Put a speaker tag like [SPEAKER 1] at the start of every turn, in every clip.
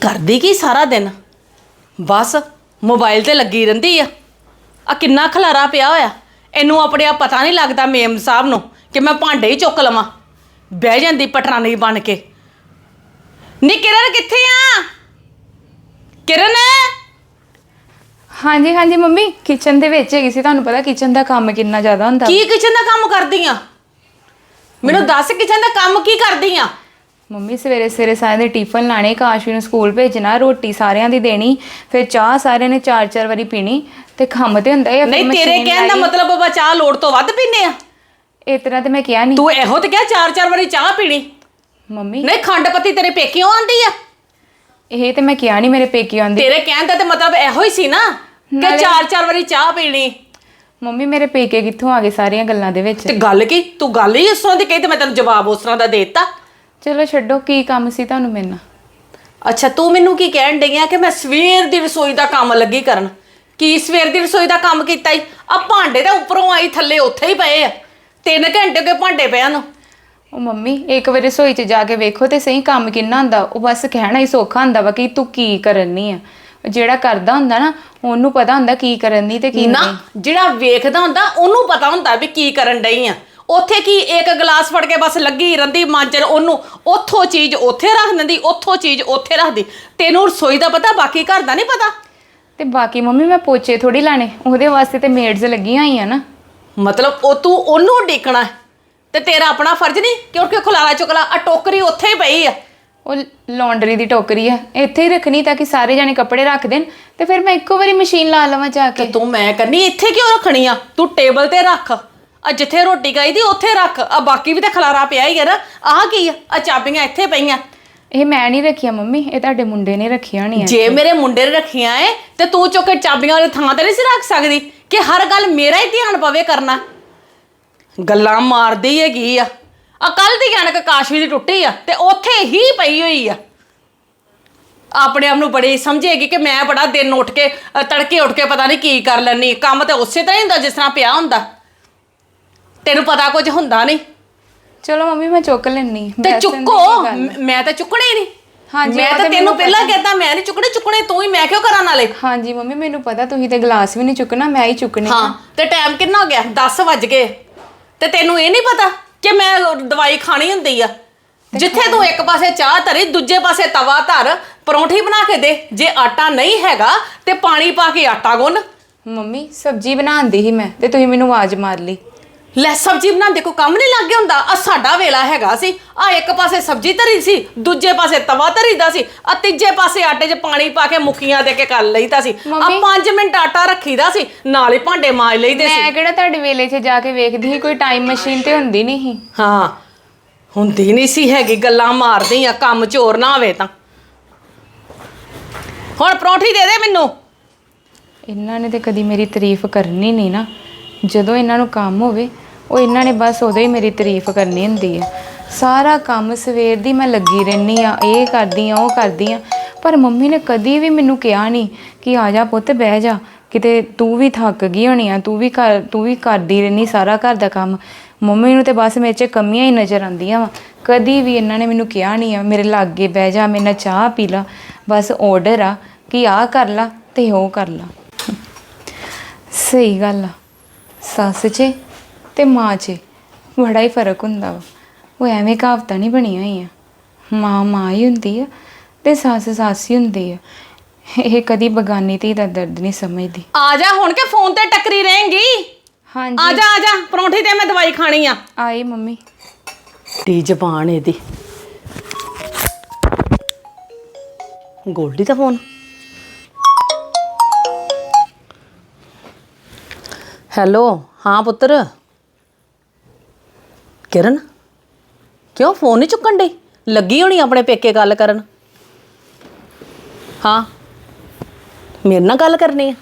[SPEAKER 1] ਕਰਦੀ ਕੀ ਸਾਰਾ ਦਿਨ? ਬਸ ਮੋਬਾਈਲ ਤੇ ਲੱਗੀ ਰਹਿੰਦੀ ਆ। ਆ ਕਿੰਨਾ ਖਲਾਰਾ ਪਿਆ ਹੋਇਆ। ਇਹਨੂੰ ਆਪਣੇ ਆਪ ਪਤਾ ਨਹੀਂ ਲੱਗਦਾ ਮੇਮ ਸਾਹਿਬ ਨੂੰ ਕਿ ਮੈਂ ਭਾਂਡੇ ਹੀ ਚੁੱਕ ਲਵਾਂ। ਬਹਿ ਜਾਂਦੀ ਪਟਰਾਨੀ ਬਣ ਕੇ। ਨੀ ਕਿਰਨ ਕਿੱਥੇ ਆ? ਕਿਰਨ?
[SPEAKER 2] ਹਾਂਜੀ ਹਾਂਜੀ ਮੰਮੀ ਕਿਚਨ ਦੇ ਵਿੱਚ ਹੈਗੀ ਸੀ। ਤੁਹਾਨੂੰ ਪਤਾ ਕਿਚਨ ਦਾ ਕੰਮ ਕਿੰਨਾ ਜ਼ਿਆਦਾ ਹੁੰਦਾ।
[SPEAKER 1] ਕੀ ਕਿਚਨ ਦਾ ਕੰਮ ਕਰਦੀ ਆ? ਮੈਨੂੰ ਦੱਸ ਕਿਚਨ ਦਾ ਕੰਮ ਕੀ ਕਰਦੀ ਆ?
[SPEAKER 2] ਮੰਮੀ ਸਵੇਰੇ ਸਵੇਰੇ ਸਾਰਿਆਂ ਦੇ ਟਿਫਨ ਲਾਣੇ ਕਾਸ਼ਵੀ ਨੂੰ ਸਕੂਲ ਭੇਜਣਾ ਰੋਟੀ ਸਾਰਿਆਂ ਦੀ ਦੇਣੀ ਫਿਰ ਚਾਹ ਸਾਰਿਆਂ ਨੇ ਚਾਰ ਚਾਰ ਵਾਰੀ ਪੀਣੀ ਤੇ ਕੰਮ ਤੇ ਹੁੰਦਾ ਹੀ ਆ, ਫਿਰ
[SPEAKER 1] ਨਹੀਂ ਤੇਰੇ ਕਹਿਣ ਦਾ
[SPEAKER 2] ਲਾਈ।
[SPEAKER 1] ਮਤਲਬ ਬਾਬਾ ਚਾਹ ਲੋੜ ਤੋਂ ਵੱਧ ਪੀਨੇ ਆ?
[SPEAKER 2] ਇਸ ਤਰ੍ਹਾਂ ਤੇ ਮੈਂ ਕਿਹਾ ਨਹੀਂ
[SPEAKER 1] ਤੂੰ ਇਹੋ ਤੇ ਕਿਹਾ ਚਾਰ ਚਾਰ ਵਾਰੀ ਚਾਹ ਪੀਣੀ?
[SPEAKER 2] ਮੰਮੀ।
[SPEAKER 1] ਨਹੀਂ ਖੰਡ ਪੱਤੀ ਤੇਰੇ ਪੇਕਿਓਂ ਆਂਦੀ ਆ?
[SPEAKER 2] ਇਹ ਤੇ ਮੈਂ ਕਿਹਾ ਨਹੀਂ ਮੇਰੇ ਪੇਕੀ ਆਉਂਦੀ।
[SPEAKER 1] ਤੇਰੇ ਕਹਿਣ ਦਾ ਤੇ ਮਤਲਬ ਇਹੋ ਹੀ ਸੀ ਨਾ ਕਿ
[SPEAKER 2] ਨਾਲੇ-
[SPEAKER 1] ਚਾਰ ਚਾਰ ਵਾਰੀ ਚਾਹ ਪੀਣੀ।
[SPEAKER 2] ਮੰਮੀ ਮੇਰੇ ਪੇਕੇ ਕਿੱਥੋਂ ਆ ਗਏ ਸਾਰੀਆਂ ਗੱਲਾਂ ਦੇ ਵਿੱਚ?
[SPEAKER 1] ਤੇ ਗੱਲ ਕੀ? ਤੂੰ ਗੱਲ ਹੀ ਉਸ ਤਰ੍ਹਾਂ ਦੀ ਕਹੀ ਤੇ ਮੈਂ ਤੈਨੂੰ ਜਵਾਬ ਉਸ ਤਰ੍ਹਾਂ ਦਾ ਦੇ ਦਿੱਤਾ।
[SPEAKER 2] ਚਲੋ ਛੱਡੋ ਕੀ ਕੰਮ ਸੀ ਤੁਹਾਨੂੰ ਮੇਰੇ ਨਾਲ?
[SPEAKER 1] ਅੱਛਾ ਤੂੰ ਮੈਨੂੰ ਕੀ ਕਹਿਣ ਡਈ ਆ ਕਿ ਮੈਂ ਸਵੇਰ ਦੀ ਰਸੋਈ ਦਾ ਕੰਮ ਲੱਗੀ ਕਰਨ? ਕੀ ਸਵੇਰ ਦੀ ਰਸੋਈ ਦਾ ਕੰਮ ਕੀਤਾ ਈ? ਆ ਭਾਂਡੇ ਤਾਂ ਉੱਪਰੋਂ ਆਈ ਥੱਲੇ ਉੱਥੇ ਹੀ ਪਏ ਆ। ਤਿੰਨ ਘੰਟੇ ਕੇ ਭਾਂਡੇ ਪਿਆ ਨੂੰ
[SPEAKER 2] ਉਹ ਮੰਮੀ ਇੱਕ ਵਾਰੀ ਰਸੋਈ 'ਚ ਜਾ ਕੇ ਵੇਖੋ ਤੇ ਸਹੀ ਕੰਮ ਕਿੰਨਾ ਹੁੰਦਾ। ਉਹ ਬਸ ਕਹਿਣਾ ਹੀ ਸੌਖਾ ਹੁੰਦਾ ਵਾ ਕਿ ਤੂੰ ਕੀ ਕਰਨੀ ਆ। ਜਿਹੜਾ ਕਰਦਾ ਹੁੰਦਾ ਨਾ ਉਹਨੂੰ ਪਤਾ ਹੁੰਦਾ ਕੀ ਕਰਨੀ ਤੇ ਕੀ
[SPEAKER 1] ਨਾ
[SPEAKER 2] ਨਹੀਂ।
[SPEAKER 1] ਜਿਹੜਾ ਵੇਖਦਾ ਹੁੰਦਾ ਉਹਨੂੰ ਪਤਾ ਹੁੰਦਾ ਵੀ ਕੀ ਕਰਨ ਡਈ ਆ। ਉੱਥੇ ਕੀ ਇੱਕ ਗਲਾਸ ਫੜ ਕੇ ਬਸ ਲੱਗੀ ਰੰਦੀ ਮਾਂਜਣ ਉਹਨੂੰ? ਉੱਥੋਂ ਚੀਜ਼ ਉੱਥੇ ਰੱਖ ਦਿੰਦੀ ਉੱਥੋਂ ਚੀਜ਼ ਉੱਥੇ ਰੱਖਦੀ ਤੈਨੂੰ ਰਸੋਈ ਦਾ ਪਤਾ ਬਾਕੀ ਘਰ ਦਾ ਨਹੀਂ ਪਤਾ?
[SPEAKER 2] ਤੇ ਬਾਕੀ ਮੰਮੀ ਮੈਂ ਪੋਚੇ ਥੋੜੀ ਲਾਣੇ। ਉਹਦੇ ਵਾਸਤੇ ਤੇ ਮੇਡਸ ਲੱਗੀਆਂ ਹੋਈਆਂ ਨਾ।
[SPEAKER 1] ਮਤਲਬ ਉਹ ਤੂੰ ਉਹਨੂੰ ਡੇਕਣਾ ਤੇ ਤੇਰਾ ਆਪਣਾ ਫਰਜ਼ ਨਹੀਂ? ਕਿਉਂਕਿ ਖੁਲਾਰਾ ਚੁਕਲਾ ਆ ਟੋਕਰੀ ਉੱਥੇ ਹੀ ਪਈ ਆ।
[SPEAKER 2] ਉਹ ਲਾਂਡਰੀ ਦੀ ਟੋਕਰੀ ਆ। ਇੱਥੇ ਹੀ ਰੱਖਣੀ ਤਾਂ ਕਿ ਸਾਰੇ ਜਾਣੇ ਕੱਪੜੇ ਰੱਖ ਦੇਣ। ਤੇ ਫਿਰ ਮੈਂ ਇੱਕੋ ਵਾਰੀ ਮਸ਼ੀਨ ਲਾ ਲਵਾਂ ਜਾ
[SPEAKER 1] ਤੇ
[SPEAKER 2] ਕੇ
[SPEAKER 1] ਤੂੰ ਮੈਂ ਕਰਨੀ ਇੱਥੇ ਕਿਉਂ ਰੱਖਣੀ ਆ? ਤੂੰ ਟੇਬਲ ਤੇ ਰੱਖ। ਆ ਜਿੱਥੇ ਰੋਟੀ ਖਾਈਦੀ ਉੱਥੇ ਰੱਖ। ਆ ਬਾਕੀ ਵੀ ਤਾਂ ਖਲਾਰਾ ਪਿਆ ਹੀ ਆ ਨਾ। ਆਹ ਕੀ ਆ? ਆ ਚਾਬੀਆਂ ਇੱਥੇ ਪਈਆਂ।
[SPEAKER 2] ਇਹ ਮੈਂ ਨਹੀਂ ਰੱਖੀਆਂ ਮੰਮੀ। ਇਹ ਤੁਹਾਡੇ ਮੁੰਡੇ ਨੇ ਰੱਖੀਆਂ ਹੋਣੀਆਂ
[SPEAKER 1] ਜੇ ਮੇਰੇ ਮੁੰਡੇ ਨੇ ਰੱਖੀਆਂ ਏ ਤੇ ਤੂੰ ਚੁੱਕ ਕੇ ਚਾਬੀਆਂ ਵਾਲੀ ਥਾਂ ਤੇ ਨਹੀਂ ਸੀ ਰੱਖ ਸਕਦੀ ਕਿ ਹਰ ਗੱਲ ਮੇਰਾ ਹੀ ਧਿਆਨ ਪਵੇ ਕਰਨਾ। ਗੱਲਾਂ ਮਾਰਦੀ ਹੈਗੀ ਆ। ਆ ਕੱਲ ਦੀ ਕਣਕ ਕਾਸ਼ਵੀ ਦੀ ਟੁੱਟੀ ਆ ਤੇ ਉੱਥੇ ਹੀ ਪਈ ਹੋਈ ਆ। ਆਪਣੇ ਆਪ ਨੂੰ ਬੜੀ ਸਮਝੇਗੀ ਕਿ ਮੈਂ ਬੜਾ ਦਿਨ ਉੱਠ ਕੇ ਅ, ਤੜਕੇ ਉੱਠ ਕੇ ਪਤਾ ਨਹੀਂ ਕੀ ਕਰ ਲੈਣੀ ਕੰਮ ਤੇ ਉਸੇ ਤਰ੍ਹਾਂ ਹੀ ਹੁੰਦਾ ਜਿਸ ਤਰ੍ਹਾਂ ਪਿਆ ਹੁੰਦਾ। ਤੈਨੂੰ ਪਤਾ ਕੁਝ ਹੁੰਦਾ ਨਹੀਂ।
[SPEAKER 2] ਚਲੋ ਮੰਮੀ ਮੈਂ ਚੁੱਕ ਲੈਣੀ
[SPEAKER 1] ਤੇ ਚੁੱਕੋ। ਮ- ਮੈਂ ਤਾਂ ਚੁੱਕਣੇ ਨਹੀਂ।
[SPEAKER 2] ਹਾਂਜੀ,
[SPEAKER 1] ਮੈਂ
[SPEAKER 2] ਉਹ
[SPEAKER 1] ਤਾਂ
[SPEAKER 2] ਤੇ
[SPEAKER 1] ਤੈਨੂੰ
[SPEAKER 2] ਮੈਨੂੰ
[SPEAKER 1] ਪਹਿਲਾਂ ਕਹਿੰਦਾ ਮੈਂ ਨਹੀਂ ਚੁੱਕਣੇ ਚੁੱਕਣੇ ਤੂੰ ਹੀ ਮੈਂ ਕਿਉਂ ਕਰਾਂ ਨਾਲੇ?
[SPEAKER 2] ਹਾਂਜੀ ਮੰਮੀ ਮੈਨੂੰ ਪਤਾ ਤੁਸੀਂ ਤੇ ਗਲਾਸ ਵੀ ਨਹੀਂ ਚੁੱਕਣਾ ਮੈਂ ਹੀ ਚੁੱਕਣੇ
[SPEAKER 1] ਹਾਂ ਤੇ ਟਾਈਮ ਕਿੰਨਾ ਹੋ ਗਿਆ? 10 ਵੱਜ ਗਏ। ਤੇ ਤੈਨੂੰ ਇਹ ਨਹੀਂ ਪਤਾ ਕਿ ਮੈਂ ਦਵਾਈ ਖਾਣੀ ਹੁੰਦੀ ਆ। ਜਿੱਥੇ ਤੂੰ ਇੱਕ ਪਾਸੇ ਚਾਹ ਧਰੀ ਦੂਜੇ ਪਾਸੇ ਤਵਾ ਧਰ ਪਰੌਂਠੀ ਬਣਾ ਕੇ ਦੇ। ਜੇ ਆਟਾ ਨਹੀਂ ਹੈਗਾ ਤੇ ਪਾਣੀ ਪਾ ਕੇ ਆਟਾ ਗੁੰਨ।
[SPEAKER 2] ਮੰਮੀ ਸਬਜ਼ੀ ਬਣਾਉਂਦੀ ਸੀ ਮੈਂ ਤੇ ਤੁਸੀਂ ਮੈਨੂੰ ਆਵਾਜ਼ ਮਾਰ ਲਈ।
[SPEAKER 1] ਲੈ ਸਬਜ਼ੀ ਬਣਾਉਂਦੇ ਕੋ ਕੰਮ ਨਹੀਂ ਲੱਗ ਗਿਆ ਹੁੰਦਾ। ਆ ਸਾਡਾ ਵੇਲਾ ਹੈਗਾ ਸੀ। ਆ ਇੱਕ ਪਾਸੇ ਸਬਜ਼ੀ ਧਰੀ ਸੀ ਦੂਜੇ ਪਾਸੇ ਤਵਾ ਧਰੀਦਾ ਸੀ ਆ ਤੀਜੇ ਪਾਸੇ ਆਟੇ 'ਚ ਪਾਣੀ ਪਾ ਕੇ ਮੁੱਕੀਆਂ ਦੇ ਕੇ ਕਰ ਲਈਦਾ ਸੀ। ਆ
[SPEAKER 2] ਮੰਮੀ-
[SPEAKER 1] 5 ਮਿੰਟ ਆਟਾ ਰੱਖੀਦਾ ਸੀ ਨਾਲ ਹੀ ਭਾਂਡੇ ਮਾਜ ਲਈਦੇ ਸੀ।
[SPEAKER 2] ਮੈਂ ਕਿਹੜਾ ਤੁਹਾਡੇ ਵੇਲੇ 'ਚ ਜਾ ਕੇ ਵੇਖਦੀ ਸੀ ਕੋਈ ਟਾਈਮ ਮਸ਼ੀਨ ਤੇ ਹੁੰਦੀ ਨਹੀਂ ਸੀ।
[SPEAKER 1] ਹਾਂ ਹੁੰਦੀ ਨਹੀਂ ਸੀ ਹੈਗੀ ਗੱਲਾਂ ਮਾਰਦੀ ਆ ਕੰਮ ਚੋਰ ਨਾ ਹੋਵੇ ਤਾਂ। ਹੁਣ ਪਰੌਂਠੀ ਦੇ ਦੇ ਮੈਨੂੰ।
[SPEAKER 2] ਇਹਨਾਂ ਨੇ ਤੇ ਕਦੀ ਮੇਰੀ ਤਾਰੀਫ ਕਰਨੀ ਨਹੀਂ ਨਾ। ਜਦੋਂ ਇਹਨਾਂ ਨੂੰ ਕੰਮ ਹੋਵੇ, ਉਹ ਇਹਨਾਂ ਨੇ ਬਸ ਉਦੋਂ ਹੀ ਮੇਰੀ ਤਾਰੀਫ ਕਰਨੀ ਹੁੰਦੀ ਹੈ ਸਾਰਾ ਕੰਮ ਸਵੇਰ ਦੀ ਮੈਂ ਲੱਗੀ ਰਹਿੰਦੀ ਆ, ਇਹ ਕਰਦੀ ਆ, ਉਹ ਕਰਦੀ ਆ। ਪਰ ਮੰਮੀ ਨੇ ਕਦੀ ਵੀ ਮੈਨੂੰ ਕਿਹਾ ਨਹੀਂ ਕਿ ਆ ਜਾ ਪੁੱਤ, ਬਹਿ ਜਾ। ਕਿਤੇ ਤੂੰ ਵੀ ਥੱਕ ਗਈ ਹੋਣੀ ਆ, ਤੂੰ ਵੀ ਕਰ ਤੂੰ ਵੀ ਕਰਦੀ ਰਹਿੰਦੀ ਸਾਰਾ ਘਰ ਦਾ ਕੰਮ। ਮੰਮੀ ਨੂੰ ਤੇ ਬਸ ਮੇਰੇ 'ਚ ਕਮੀਆਂ ਹੀ ਨਜ਼ਰ ਆਉਂਦੀਆਂ ਵਾ। ਕਦੀ ਵੀ ਇਹਨਾਂ ਨੇ ਮੈਨੂੰ ਕਿਹਾ ਨਹੀਂ ਆ, ਮੇਰੇ ਲਾਗੇ ਬਹਿ ਜਾ, ਮੇਰੇ ਨਾਲ ਚਾਹ ਪੀ ਲਾ। ਬਸ ਆਰਡਰ ਆ ਕਿ ਆਹ ਕਰ ਲਾ ਤੇ ਉਹ ਕਰ ਲਾ। ਸਹੀ ਗੱਲ ਆ। ਸੱਸ 'ਚ ਤੇ ਮਾਂ 'ਚ ਬੜਾ ਹੀ ਫ਼ਰਕ ਹੁੰਦਾ ਵਾ। ਉਹ ਐਵੇਂ ਕਹਾਵਤਾਂ ਨਹੀਂ ਬਣੀਆਂ ਹੋਈਆਂ। ਮਾਂ ਮਾਂ ਹੀ ਹੁੰਦੀ ਆ ਤੇ ਸੱਸ ਸੱਸ ਹੀ ਹੁੰਦੀ ਆ। ਇਹ ਕਦੀ ਬਗਾਨੀ ਧੀ ਦਾ ਦਰਦ ਨਹੀਂ ਸਮਝਦੀ।
[SPEAKER 1] ਆ ਜਾ ਹੁਣ ਕੇ ਫੋਨ ਤੇ ਟੱਕਰੀ ਰਹੇਂਗੀ? ਆ
[SPEAKER 2] ਹਾਂਜੀ
[SPEAKER 1] ਜਾ ਆ ਜਾ ਪਰੌਂਠੀ ਤੇ ਮੈਂ ਦਵਾਈ ਖਾਣੀ ਆ।
[SPEAKER 2] ਆਈ ਮੰਮੀ।
[SPEAKER 1] ਟੀ ਜ਼ਬਾਨ ਇਹਦੀ। ਗੋਲਡੀ ਦਾ ਫੋਨ? ਹੈਲੋ, ਹਾਂ ਪੁੱਤਰ। ਕਿਰਨ, ਕਿਉਂ ਫੋਨ ਨਹੀਂ ਚੁੱਕਣ ਡਈ? ਲੱਗੀ ਹੋਣੀ ਆਪਣੇ ਪੇਕੇ ਗੱਲ ਕਰਨ? ਹਾਂ, ਮੇਰੇ ਨਾਲ ਗੱਲ ਕਰਨੀ ਆ।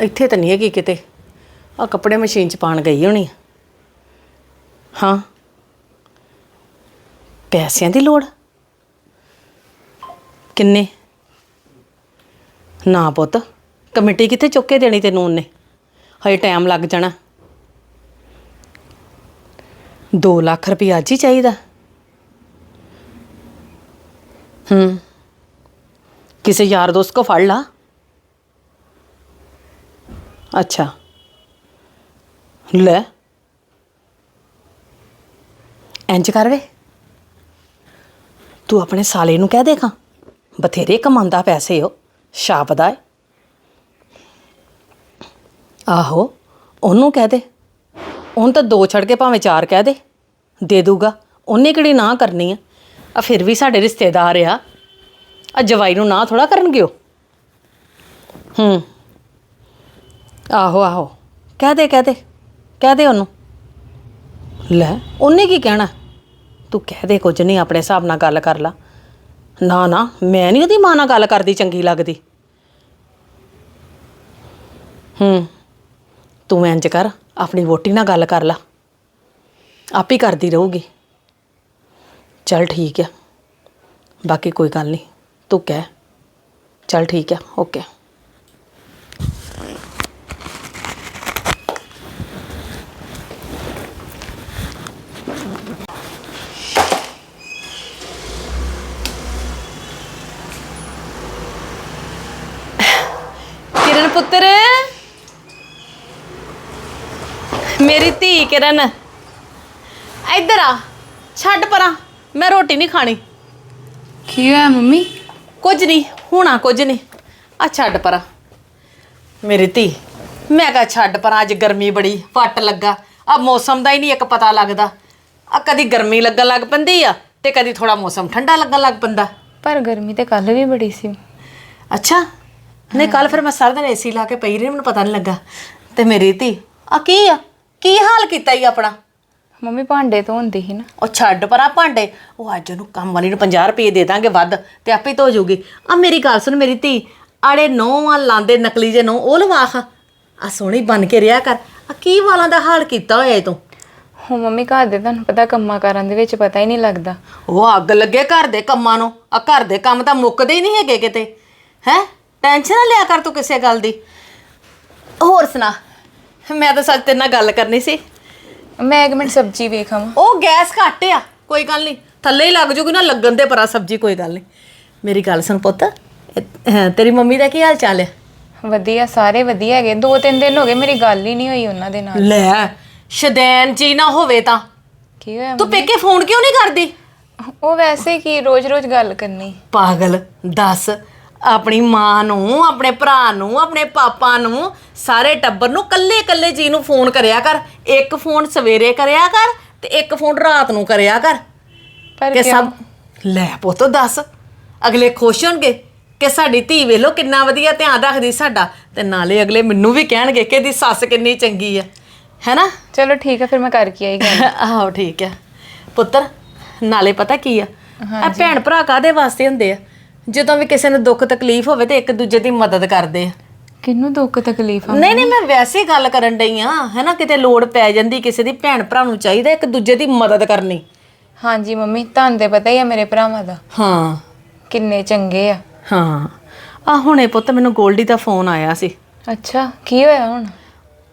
[SPEAKER 1] ਇੱਥੇ ਤਾਂ ਨਹੀਂ ਹੈਗੀ ਕਿਤੇ। ਆ ਕੱਪੜੇ ਮਸ਼ੀਨ 'ਚ ਪਾਣ ਗਈ ਹੋਣੀ ਹਾਂ। ਪੈਸਿਆਂ ਦੀ ਲੋੜ? ਕਿੰਨੇ? ਨਾ ਪੁੱਤ। ਕਮੇਟੀ ਕਿੱਥੇ ਚੁੱਕ ਕੇ ਦੇਣੀ ਤੈਨੂੰ ਉਹਨੇ? ਹਜੇ ਟਾਈਮ ਲੱਗ ਜਾਣਾ। 2 ਲੱਖ ਰੁਪਏ ਅੱਜ ਹੀ ਚਾਹੀਦਾ। ਹੂੰ। ਕਿਸੇ ਯਾਰ ਦੋਸਤ ਕੋ ਫੜ ਲਾ। ਅੱਛਾ। ਲੈ। ਇੰਜ ਕਰ ਵੇ। ਤੂੰ ਆਪਣੇ ਸਾਲੇ ਨੂੰ ਕਹਿ ਦੇਖਾਂ ਬਥੇਰੇ ਕਮਾਉਂਦਾ ਪੈਸੇ ਉਹ। ਛਾਪਦਾ ਏ। ਆਹੋ, ਉਹਨੂੰ ਕਹਿ ਦੇ। ਉਹਨੂੰ ਤਾਂ ਦੋ ਛੱਡ ਕੇ ਭਾਵੇਂ ਚਾਰ ਕਹਿ ਦੇ। ਦੇ ਦੂਗਾ, ਉਹਨੇ ਕਿਹੜੀ ਨਾ ਕਰਨੀ ਆ। ਆ ਫਿਰ ਵੀ ਸਾਡੇ ਰਿਸ਼ਤੇਦਾਰ ਆ। ਆ ਜਵਾਈ ਨੂੰ ਨਾ ਥੋੜਾ ਕਰਨਗੇ ਉਹ ਹੂੰ। ਆਹੋ ਆਹੋ। ਕਹਿ ਦੇ ਕਹਿ ਦੇ। ਕਹਿ ਦੇ ਉਹਨੂੰ। ਲੈ, ਉਹਨੇ ਕੀ ਕਹਿਣਾ? ਤੂੰ ਕਹਿ ਦੇ ਕੁਝ ਨਹੀਂ, ਆਪਣੇ ਹਿਸਾਬ ਨਾਲ ਗੱਲ ਕਰ ਲਾ। ਨਾ ਨਾ, ਮੈਂ ਨਹੀਂ ਉਹਦੀ ਮਾਂ ਨਾਲ ਗੱਲ ਕਰਦੀ ਚੰਗੀ ਲੱਗਦੀ। ਹੂੰ। ਤੂੰ ਇੰਜ ਕਰ, ਆਪਣੀ ਵੋਟੀ ਨਾਲ ਗੱਲ ਕਰ ਲਾ। ਆਪ ਹੀ ਕਰਦੀ ਰਹੂਗੀ। ਚਲ ਠੀਕ ਆ। ਬਾਕੀ ਕੋਈ ਗੱਲ ਨਹੀਂ। ਤੂੰ ਕਹਿ। ਚਲ ਠੀਕ ਆ। ਓਕੇ ਕਿਰਨ ਪੁੱਤਰ ਮੇਰੀ ਧੀ ਕਿਰਨ ਇੱਧਰ ਆ ਛੱਡ ਪਰਾਂ ਮੈਂ ਰੋਟੀ ਨਹੀਂ ਖਾਣੀ।
[SPEAKER 2] ਕੀ ਹੋਇਆ ਮੰਮੀ?
[SPEAKER 1] ਕੁਝ ਨਹੀਂ ਹੋਣਾ ਕੁਝ ਨਹੀਂ। ਆ ਛੱਡ ਪਰਾਂ। ਮੇਰੀ ਧੀ। ਮੈਂ ਕਹਾ ਛੱਡ ਪਰਾਂ ਅੱਜ ਗਰਮੀ ਬੜੀ ਫੱਟ ਲੱਗਾ। ਆ ਮੌਸਮ ਦਾ ਹੀ ਨਹੀਂ ਇੱਕ ਪਤਾ ਲੱਗਦਾ। ਆ ਕਦੀ ਗਰਮੀ ਲੱਗਣ ਲੱਗ ਪੈਂਦੀ ਆ ਤੇ ਕਦੀ ਥੋੜਾ ਮੌਸਮ ਠੰਡਾ ਲੱਗਣ ਲੱਗ ਪੈਂਦਾ।
[SPEAKER 2] ਪਰ ਗਰਮੀ ਤੇ ਕੱਲ ਵੀ ਬੜੀ ਸੀ।
[SPEAKER 1] ਅੱਛਾ ਨਹੀਂ ਕੱਲ ਫਿਰ ਮੈਂ ਸਾਰਾ ਦਿਨ ਏਸੀ ਲਾ ਕੇ ਪਈ ਰਹੀ ਮੈਨੂੰ ਪਤਾ ਨਹੀਂ ਲੱਗਾ। ਤੇ ਮੇਰੀ ਧੀ ਆ ਕੀ ਆ? ਕੀ ਹਾਲ ਕੀਤਾ ਈ ਆਪਣਾ?
[SPEAKER 2] ਮੰਮੀ ਭਾਂਡੇ ਧੋਂਦੀ ਸੀ ਨਾ।
[SPEAKER 1] ਉਹ ਛੱਡ ਪਰਾਂ ਭਾਂਡੇ। ਉਹ ਅੱਜ ਉਹਨੂੰ ਕੰਮ ਵਾਲੀ ਨੂੰ 50 ਰੁਪਏ ਦੇ ਦਾਂਗੇ ਵੱਧ ਤੇ ਆਪੇ ਧੋ ਜੂਗੀ ਆ ਮੇਰੀ ਗੱਲ ਸੁਣ ਮੇਰੀ ਧੀ ਆੜੇ ਨੌਵਾਂ ਲਾਂਦੇ ਨਕਲੀ ਜੇ ਨੌ ਉਹ ਲਵਾਖ ਆ ਸੋਹਣੀ ਬਣ ਕੇ ਰਿਆ ਕਰ। ਆ ਕੀ ਵਾਲਾਂ ਦਾ ਹਾਲ ਕੀਤਾ ਹੋਇਆ ਏ ਤੂੰ?
[SPEAKER 2] ਹੋ ਮੰਮੀ ਘਰ ਦੇ ਤੁਹਾਨੂੰ ਪਤਾ ਕੰਮਾਂ ਕਾਰਾਂ ਦੇ ਵਿੱਚ ਪਤਾ ਹੀ ਨਹੀਂ ਲੱਗਦਾ।
[SPEAKER 1] ਉਹ ਅੱਗ ਲੱਗੇ ਘਰ ਦੇ ਕੰਮਾਂ ਨੂੰ। ਆ ਘਰ ਦੇ ਕੰਮ ਤਾਂ ਮੁੱਕਦੇ ਹੀ ਨਹੀਂ ਹੈਗੇ ਕਿਤੇ। ਹੈ? ਟੈਨਸ਼ਨ ਨਾ ਲਿਆ ਕਰ ਤੂੰ ਕਿਸੇ ਗੱਲ ਦੀ। ਹੋਰ ਸੁਣਾ। ਮੈਂ ਤਾਂ ਸੱਚ ਤੇਰੇ ਨਾਲ ਗੱਲ ਕਰਨੀ ਸੀ।
[SPEAKER 2] ਮੈਂ ਇੱਕ ਮਿੰਟ ਸਬਜ਼ੀ ਵੇਖਾਂ।
[SPEAKER 1] ਉਹ ਗੈਸ ਘੱਟ ਆ ਕੋਈ ਗੱਲ ਨਹੀਂ। ਥੱਲੇ ਹੀ ਲੱਗ ਜੂਗੀ ਨਾ ਲੱਗਣ ਦੇ ਪਰਾ ਸਬਜੀ ਕੋਈ ਗੱਲ ਨਹੀਂ। ਮੇਰੀ ਗੱਲ ਸੁਣ ਪੁੱਤ ਇਹ- ਤੇਰੀ ਮੰਮੀ ਦਾ ਕੀ ਹਾਲ ਚਾਲ
[SPEAKER 2] ਵਧੀਆ ਸਾਰੇ ਵਧੀਆ ਹੈਗੇ। ਦੋ ਤਿੰਨ ਦਿਨ ਹੋ ਗਏ ਮੇਰੀ ਗੱਲ ਹੀ ਨਹੀਂ ਹੋਈ ਉਹਨਾਂ ਦੇ ਨਾਲ।
[SPEAKER 1] ਲੈ ਸ਼ਦੈਨ ਜੀ ਨਾ ਹੋਵੇ ਤਾਂ।
[SPEAKER 2] ਕੀ ਹੋਇਆ
[SPEAKER 1] ਤੂੰ ਪੇਕੇ ਫੋਨ ਕਿਉਂ ਨਹੀਂ ਕਰਦੀ?
[SPEAKER 2] ਉਹ ਵੈਸੇ ਕੀ ਰੋਜ਼-ਰੋਜ਼ ਗੱਲ ਕਰਨੀ।
[SPEAKER 1] ਪਾਗਲ ਦੱਸ। ਆਪਣੀ ਮਾਂ ਨੂੰ ਆਪਣੇ ਭਰਾ ਨੂੰ ਆਪਣੇ ਪਾਪਾ ਨੂੰ ਸਾਰੇ ਟੱਬਰ ਨੂੰ ਕੱਲੇ ਕੱਲੇ ਜੀ ਨੂੰ ਫੋਨ ਕਰਿਆ ਕਰ। ਇੱਕ ਫੋਨ ਸਵੇਰੇ ਕਰਿਆ ਕਰ ਤੇ ਇੱਕ ਫੋਨ ਰਾਤ ਨੂੰ ਕਰਿਆ ਕਰ।
[SPEAKER 2] ਪਰ
[SPEAKER 1] ਕਿ ਸਭ ਲੈ ਪੁੱਤ ਦੱਸ ਅਗਲੇ ਖੁਸ਼ ਹੋਣਗੇ ਕਿ ਸਾਡੀ ਧੀ ਵੇਲੋ ਕਿੰਨਾ ਵਧੀਆ ਧਿਆਨ ਰੱਖਦੀ ਸਾਡਾ ਤੇ ਨਾਲੇ ਅਗਲੇ ਮੈਨੂੰ ਵੀ ਕਹਿਣਗੇ ਕਿ ਇਹਦੀ ਸੱਸ ਕਿੰਨੀ ਚੰਗੀ ਆ। ਹੈਨਾ?
[SPEAKER 2] ਚਲੋ ਠੀਕ ਹੈ ਫਿਰ ਮੈਂ ਕਰਕੇ ਆਈ ਗੱਲ।
[SPEAKER 1] ਆਹੋ ਠੀਕ ਆ। ਪੁੱਤਰ ਨਾਲੇ ਪਤਾ ਕੀ ਆ? ਆ ਭੈਣ ਭਰਾ ਕਾਦੇ ਵਾਸਤੇ ਹੁੰਦੇ ਆ? ਜਦੋਂ ਵੀ ਕਿਸੇ ਨੂੰ ਦੁੱਖ ਤਕਲੀਫ ਹੋਵੇ ਤੇ ਇੱਕ ਦੂਜੇ ਦੀ ਮਦਦ ਕਰਦੇ ਆ।
[SPEAKER 2] ਕਿੰਨੂੰ ਦੁੱਖ ਤਕਲੀਫ ਆ?
[SPEAKER 1] ਨਹੀਂ ਨਹੀਂ ਮੈਂ ਵੈਸੇ ਹੀ ਗੱਲ ਕਰਨ ਡਈ ਆ ਹੈਨਾ ਕਿਤੇ ਲੋੜ ਪੈ ਜਾਂਦੀ ਕਿਸੇ ਦੀ ਭੈਣ ਭਰਾ ਨੂੰ ਚਾਹੀਦਾ ਇੱਕ ਦੂਜੇ ਦੀ ਮਦਦ ਕਰਨੀ।
[SPEAKER 2] ਹਾਂਜੀ ਮੰਮੀ ਤੁਹਾਨੂੰ ਤੇ ਪਤਾ ਹੀ ਆ ਮੇਰੇ ਭਰਾਵਾਂ ਦਾ।
[SPEAKER 1] ਹਾਂ।
[SPEAKER 2] ਕਿੰਨੇ ਚੰਗੇ ਆ।
[SPEAKER 1] ਹਾਂ। ਆ ਹੁਣੇ ਪੁੱਤ ਮੈਨੂੰ ਗੋਲਡੀ ਦਾ ਫੋਨ ਆਇਆ ਸੀ।
[SPEAKER 2] ਅੱਛਾ ਕੀ ਹੋਇਆ ਹੁਣ?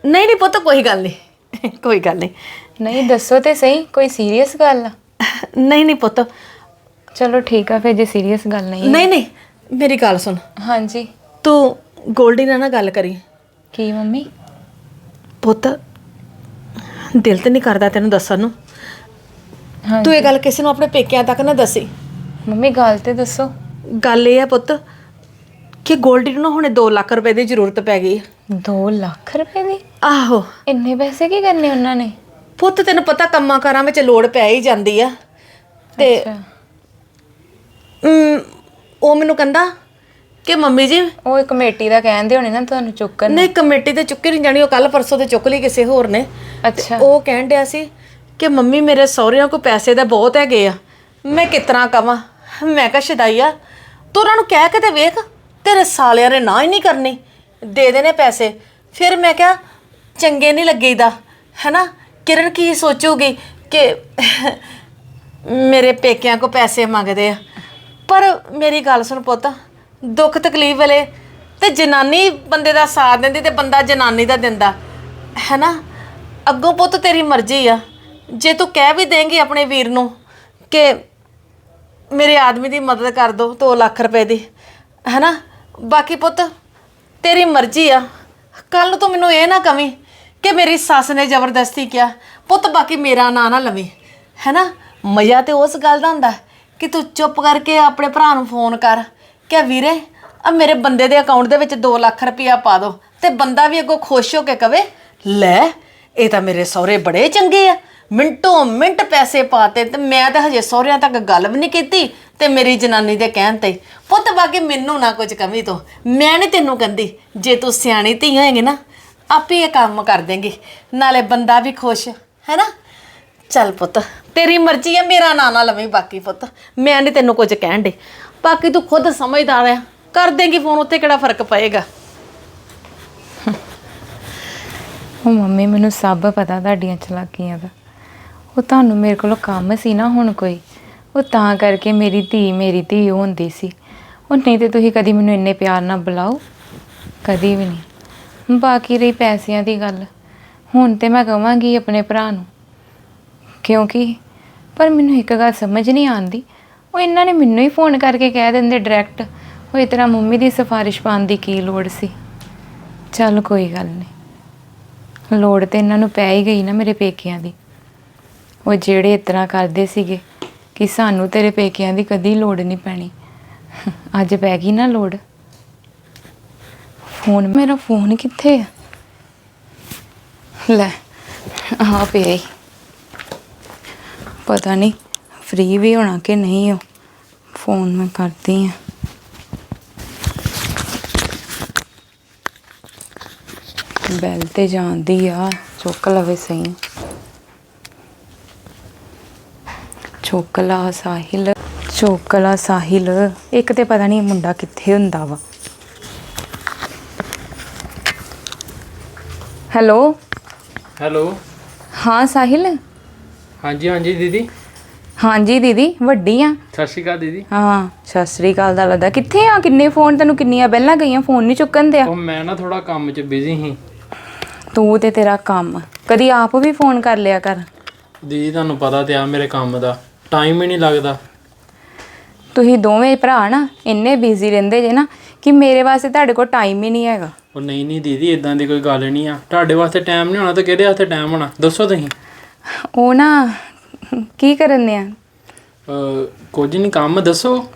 [SPEAKER 1] ਨਹੀਂ ਨਹੀਂ ਪੁੱਤ ਕੋਈ ਗੱਲ ਨਹੀਂ। ਕੋਈ ਗੱਲ ਨਹੀਂ।
[SPEAKER 2] ਨਹੀਂ ਦੱਸੋ ਤੇ ਸਹੀ ਕੋਈ ਸੀਰੀਅਸ ਗੱਲ ਆ?
[SPEAKER 1] ਨਹੀਂ ਨਹੀਂ ਪੁੱਤ
[SPEAKER 2] ਚਲੋ ਠੀਕ ਆ ਫਿਰ ਜੇ ਸੀਰੀਅਸ ਗੱਲ ਨਹੀਂ
[SPEAKER 1] ਨਹੀਂ ਨਹੀਂ ਮੇਰੀ ਗੱਲ ਸੁਣ।
[SPEAKER 2] ਹਾਂਜੀ।
[SPEAKER 1] ਤੂੰ ਗੋਲਡੀ ਨਾਲ ਨਾ ਗੱਲ ਕਰੀ।
[SPEAKER 2] ਕੀ ਮੰਮੀ?
[SPEAKER 1] ਪੁੱਤ ਦਿਲ ਤੇ ਨਹੀਂ ਕਰਦਾ ਤੈਨੂੰ ਦੱਸਣ ਨੂੰ।
[SPEAKER 2] ਹਾਂ
[SPEAKER 1] ਤੂੰ ਇਹ ਗੱਲ ਕਿਸੇ ਨੂੰ ਆਪਣੇ ਪੇਕਿਆਂ ਤੱਕ ਨਾ ਦੱਸੀ।
[SPEAKER 2] ਮੰਮੀ ਗੱਲ ਤੇ ਦੱਸੋ।
[SPEAKER 1] ਗੱਲ ਇਹ ਹੈ ਪੁੱਤ ਕਿ ਗੋਲਡੀ ਨੂੰ ਨਾ ਹੁਣੇ 2 ਲੱਖ ਰੁਪਏ ਦੀ ਜ਼ਰੂਰਤ ਪੈ ਗਈ। ਹੈ।
[SPEAKER 2] 2 ਲੱਖ ਰੁਪਏ ਦੀ?
[SPEAKER 1] ਆਹੋ।
[SPEAKER 2] ਇੰਨੇ ਪੈਸੇ ਕੀ ਕਰਨੇ ਉਹਨਾਂ ਨੇ?
[SPEAKER 1] ਪੁੱਤ ਤੈਨੂੰ ਪਤਾ ਕੰਮਾਂ ਕਾਰਾਂ ਵਿੱਚ ਲੋੜ ਪੈ ਹੀ ਜਾਂਦੀ ਆ। ਤੇ
[SPEAKER 2] ਅੱਛਾ।
[SPEAKER 1] ਅਮ, ਉਹ ਮੈਨੂੰ ਕਹਿੰਦਾ ਕਿ ਮੰਮੀ ਜੀ
[SPEAKER 2] ਉਹ ਕਮੇਟੀ ਦਾ ਕਹਿੰਦੇ ਹੋਣੇ ਨਾ ਤੁਹਾਨੂੰ ਚੁੱਕਣ
[SPEAKER 1] ਨਹੀਂ ਕਮੇਟੀ ਤੇ ਚੁੱਕੀ ਨਹੀਂ ਜਾਣੀ ਉਹ ਕੱਲ ਪਰਸੋਂ ਤੇ ਚੁੱਕ ਲਈ ਕਿਸੇ ਹੋਰ ਨੇ।
[SPEAKER 2] ਅੱਛਾ।
[SPEAKER 1] ਉਹ ਕਹਿਣ ਡਿਆ ਸੀ ਕਿ ਮੰਮੀ ਮੇਰੇ ਸਹੁਰਿਆਂ ਕੋ ਪੈਸੇ ਦਾ ਬਹੁਤ ਹੈਗੇ ਆ ਮੈਂ ਕਿਤਨਾ ਕਵਾਂ? ਮੈਂ ਕਿਹਾ ਸ਼ਦਾਈਆ ਤੂੰ ਉਹਨਾਂ ਨੂੰ ਕਹਿ ਕੇ ਤੇ ਵੇਖ ਤੇਰੇ ਸਾਲਿਆਂ ਨੇ ਨਾ ਹੀ ਨਹੀਂ ਕਰਨੀ ਦੇ ਦੇਣੇ ਪੈਸੇ। ਫਿਰ ਮੈਂ ਕਿਹਾ ਚੰਗੇ ਨਹੀਂ ਲੱਗੀਦਾ ਹੈਨਾ? ਕਿਰਨ ਕੀ ਸੋਚੂਗੀ ਕਿ ਮੇਰੇ ਪੇਕਿਆਂ ਕੋ ਪੈਸੇ ਮੰਗਦੇ ਆ? ਪਰ ਮੇਰੀ ਗੱਲ ਸੁਣ ਪੁੱਤ, ਦੁੱਖ ਤਕਲੀਫ ਵੇਲੇ ਤੇ ਜਨਾਨੀ ਬੰਦੇ ਦਾ ਸਾਥ ਦਿੰਦੀ ਤੇ ਬੰਦਾ ਜਨਾਨੀ ਦਾ ਦਿੰਦਾ, ਹੈਨਾ? ਅੱਗੋਂ ਪੁੱਤ ਤੇਰੀ ਮਰਜ਼ੀ ਆ। ਜੇ ਤੂੰ ਕਹਿ ਵੀ ਦੇਂਗੀ ਆਪਣੇ ਵੀਰ ਨੂੰ ਕਿ ਮੇਰੇ ਆਦਮੀ ਦੀ ਮਦਦ ਕਰ ਦੋ 2 ਲੱਖ ਰੁਪਏ ਦੀ, ਹੈਨਾ? ਬਾਕੀ ਪੁੱਤ, ਤੇਰੀ ਮਰਜ਼ੀ ਆ। ਕੱਲ ਨੂੰ ਤੂੰ ਮੈਨੂੰ ਇਹ ਨਾ ਕਵੀਂ ਕਿ ਮੇਰੀ ਸੱਸ ਨੇ ਜ਼ਬਰਦਸਤੀ ਕਿਹਾ, ਪੁੱਤ ਬਾਕੀ ਮੇਰਾ ਨਾਂ ਨਾ ਲਵੀਂ, ਹੈਨਾ? ਮਜ਼ਾ ਤੇ ਉਸ ਗੱਲ ਦਾ ਹੁੰਦਾ। ਕਿ ਤੂੰ ਚੁੱਪ ਕਰਕੇ ਆਪਣੇ ਭਰਾ ਨੂੰ ਫੋਨ ਕਰ ਕਿ ਵੀਰੇ ਆ ਮੇਰੇ ਬੰਦੇ ਦੇ ਅਕਾਊਂਟ ਦੇ ਵਿੱਚ 2 ਲੱਖ ਰੁਪਇਆ ਪਾ ਦੋ ਤੇ ਬੰਦਾ ਵੀ ਅੱਗੋਂ ਖੁਸ਼ ਹੋ ਕੇ ਕਵੇ, ਲੈ, ਇਹ ਤਾਂ ਮੇਰੇ ਸਹੁਰੇ ਬੜੇ ਚੰਗੇ ਆ। ਮਿੰਟੋ ਮਿੰਟ ਪੈਸੇ ਪਾਤੇ ਤੇ ਮੈਂ ਤਾਂ ਹਜੇ ਸਹੁਰਿਆਂ ਤੱਕ ਗੱਲ ਵੀ ਨਹੀਂ ਕੀਤੀ ਤੇ ਮੇਰੀ ਜਨਾਨੀ ਦੇ ਕਹਿਣ ਤੇ, ਪੁੱਤ ਬਾਕੀ ਮੈਨੂੰ ਨਾ ਕੁਝ ਕਮੀ ਤੋਂ। ਮੈਂ ਨਹੀਂ ਤੈਨੂੰ ਕਹਿੰਦੀ, ਜੇ ਤੂੰ ਸਿਆਣੀ ਧੀ ਹੋਏਗੀ ਨਾ, ਆਪੇ ਇਹ ਕੰਮ ਕਰ ਦੇਂਗੀ। ਨਾਲੇ ਬੰਦਾ ਵੀ ਖੁਸ਼ ਹੈ ਨਾ ਚੱਲ ਪੁੱਤ, ਤੇਰੀ ਮਰਜ਼ੀ ਹੈ ਮੇਰਾ ਨਾਂ ਨਾ ਲਵੀਂ ਬਾਕੀ ਪੁੱਤ। ਮੈਂ ਨਹੀਂ ਤੈਨੂੰ ਕੁਝ ਕਹਿਣ ਦੇ ਬਾਕੀ ਤੂੰ ਖੁਦ ਸਮਝਦਾਰ ਆ, ਕਰ ਦੇਂਗੀ ਫੋਨ ਉੱਤੇ ਕਿਹੜਾ ਫ਼ਰਕ ਪਏਗਾ?
[SPEAKER 2] ਉਹ ਮੰਮੀ, ਮੈਨੂੰ ਸਭ ਪਤਾ ਤੁਹਾਡੀਆਂ ਚਲਾਕੀਆਂ ਦਾ। ਉਹ ਤੁਹਾਨੂੰ ਮੇਰੇ ਕੋਲੋਂ ਕੰਮ ਸੀ ਨਾ ਹੁਣ ਕੋਈ। ਉਹ ਤਾਂ ਕਰਕੇ ਮੇਰੀ ਧੀ ਮੇਰੀ ਧੀ ਉਹ ਹੁੰਦੀ ਸੀ। ਉਹ ਨਹੀਂ ਤੇ ਤੁਸੀਂ ਕਦੀ ਮੈਨੂੰ ਇੰਨੇ ਪਿਆਰ ਨਾਲ ਬੁਲਾਓ। ਕਦੀ ਵੀ ਨਹੀਂ। ਬਾਕੀ ਰਹੀ ਪੈਸਿਆਂ ਦੀ ਗੱਲ। ਹੁਣ ਤੇ ਮੈਂ ਕਹਾਂਗੀ ਆਪਣੇ ਭਰਾ ਨੂੰ। ਕਿਉਂਕਿ? ਪਰ ਮੈਨੂੰ ਇੱਕ ਗੱਲ ਸਮਝ ਨਹੀਂ ਆਉਂਦੀ। ਉਹ ਇਹਨਾਂ ਨੇ ਮੈਨੂੰ ਹੀ ਫੋਨ ਕਰਕੇ ਕਹਿ ਦਿੰਦੇ ਡਾਇਰੈਕਟ ਉਹ ਇਸ ਤਰ੍ਹਾਂ ਮੰਮੀ ਦੀ ਸਿਫਾਰਿਸ਼ ਪਾਉਣ ਦੀ ਕੀ ਲੋੜ ਸੀ? ਚੱਲ ਕੋਈ ਗੱਲ ਨਹੀਂ। ਲੋੜ ਤੇ ਇਹਨਾਂ ਨੂੰ ਪੈ ਹੀ ਗਈ ਨਾ ਮੇਰੇ ਪੇਕਿਆਂ ਦੀ। ਉਹ ਜਿਹੜੇ ਇਸ ਤਰ੍ਹਾਂ ਕਰਦੇ ਸੀਗੇ ਕਿ ਸਾਨੂੰ ਤੇਰੇ ਪੇਕਿਆਂ ਦੀ ਕਦੀ ਲੋੜ ਨਹੀਂ ਪੈਣੀ। ਅੱਜ ਪੈ ਗਈ ਨਾ ਲੋੜ। ਫੋਨ ਮੇਰਾ ਫੋਨ ਕਿੱਥੇ ਆ? ਲੈ ਆ ਪਿਆ ਹੀ ਪਤਾ ਨਹੀਂ ਫ੍ਰੀ ਵੀ ਹੋਣਾ ਕਿ ਨਹੀਂ ਉਹ? ਫੋਨ ਮੈਂ ਕਰਦੀ ਆ ਬੈਲ ਤੇ ਜਾਂਦੀ ਆ ਚੁੱਕ ਲਵੇ ਸਹੀ। ਚੁੱਕ ਲਾ ਸਾਹਿਲ ਚੁੱਕ ਲਾ ਸਾਹਿਲ। ਇੱਕ ਤੇ ਪਤਾ ਨਹੀਂ ਮੁੰਡਾ ਕਿੱਥੇ ਹੁੰਦਾ ਵਾ। ਹੈਲੋ
[SPEAKER 3] ਹੈਲੋ
[SPEAKER 2] ਹਾਂ ਸਾਹਿਲ?
[SPEAKER 3] ਹਾਂਜੀ ਹਾਂਜੀ ਦੀਦੀ।
[SPEAKER 2] ਹਾਂਜੀ ਦੀਦੀ ਵੱਡੀ ਆ।
[SPEAKER 3] ਸਤਿ ਸ਼੍ਰੀ ਅਕਾਲ ਦੀਦੀ।
[SPEAKER 2] ਹਾਂ ਸਤਿ ਸ੍ਰੀ ਅਕਾਲ ਦਾ ਲੱਗਦਾ। ਕਿੱਥੇ ਆ? ਕਿੰਨੇ ਫੋਨ ਤੈਨੂੰ ਕਿੰਨੀਆਂ ਬੈਲਾਂ ਗਈਆਂ? ਫੋਨ ਨਹੀਂ ਚੁੱਕਣ ਦਿਆ।
[SPEAKER 3] ਉਹ ਮੈਂ ਨਾ ਥੋੜਾ ਕੰਮ 'ਚ ਬਿਜ਼ੀ ਸੀ।
[SPEAKER 2] ਤੂੰ ਤੇ ਤੇਰਾ ਕੰਮ। ਕਦੀ ਆਪ ਵੀ ਫੋਨ ਕਰ ਲਿਆ ਕਰ।
[SPEAKER 3] ਦੀਦੀ ਤੁਹਾਨੂੰ ਪਤਾ ਤੇ ਆ ਮੇਰੇ ਕੰਮ ਦਾ। ਟਾਈਮ ਹੀ ਨਹੀਂ ਲੱਗਦਾ।
[SPEAKER 2] ਤੁਸੀਂ ਦੋਵੇਂ ਭਰਾ ਨਾ ਇੰਨੇ ਬਿਜ਼ੀ ਰਹਿੰਦੇ ਜੇ ਨਾ ਕਿ ਮੇਰੇ ਵਾਸਤੇ ਤੁਹਾਡੇ ਕੋਲ ਟਾਈਮ ਹੀ ਨਹੀਂ ਹੈਗਾ।
[SPEAKER 3] ਉਹ ਨਹੀਂ ਨਹੀਂ ਦੀਦੀ ਇਦਾਂ ਦੀ ਕੋਈ ਗੱਲ ਨਹੀਂ ਆ। ਤੁਹਾਡੇ ਵਾਸਤੇ ਟਾਈਮ ਨਹੀਂ ਹੋਣਾ ਤਾਂ ਕਿਹਦੇ ਵਾਸਤੇ ਟਾਈਮ ਹੋਣਾ? ਦੱਸੋ ਤੁਸੀਂ।
[SPEAKER 2] ਉਹ ਨਾ ਕੀ ਕਰਨ ਨੇ ਆ
[SPEAKER 3] ਅਹ, ਕੁਝ ਨਹੀਂ ਕੰਮ ਦੱਸੋ।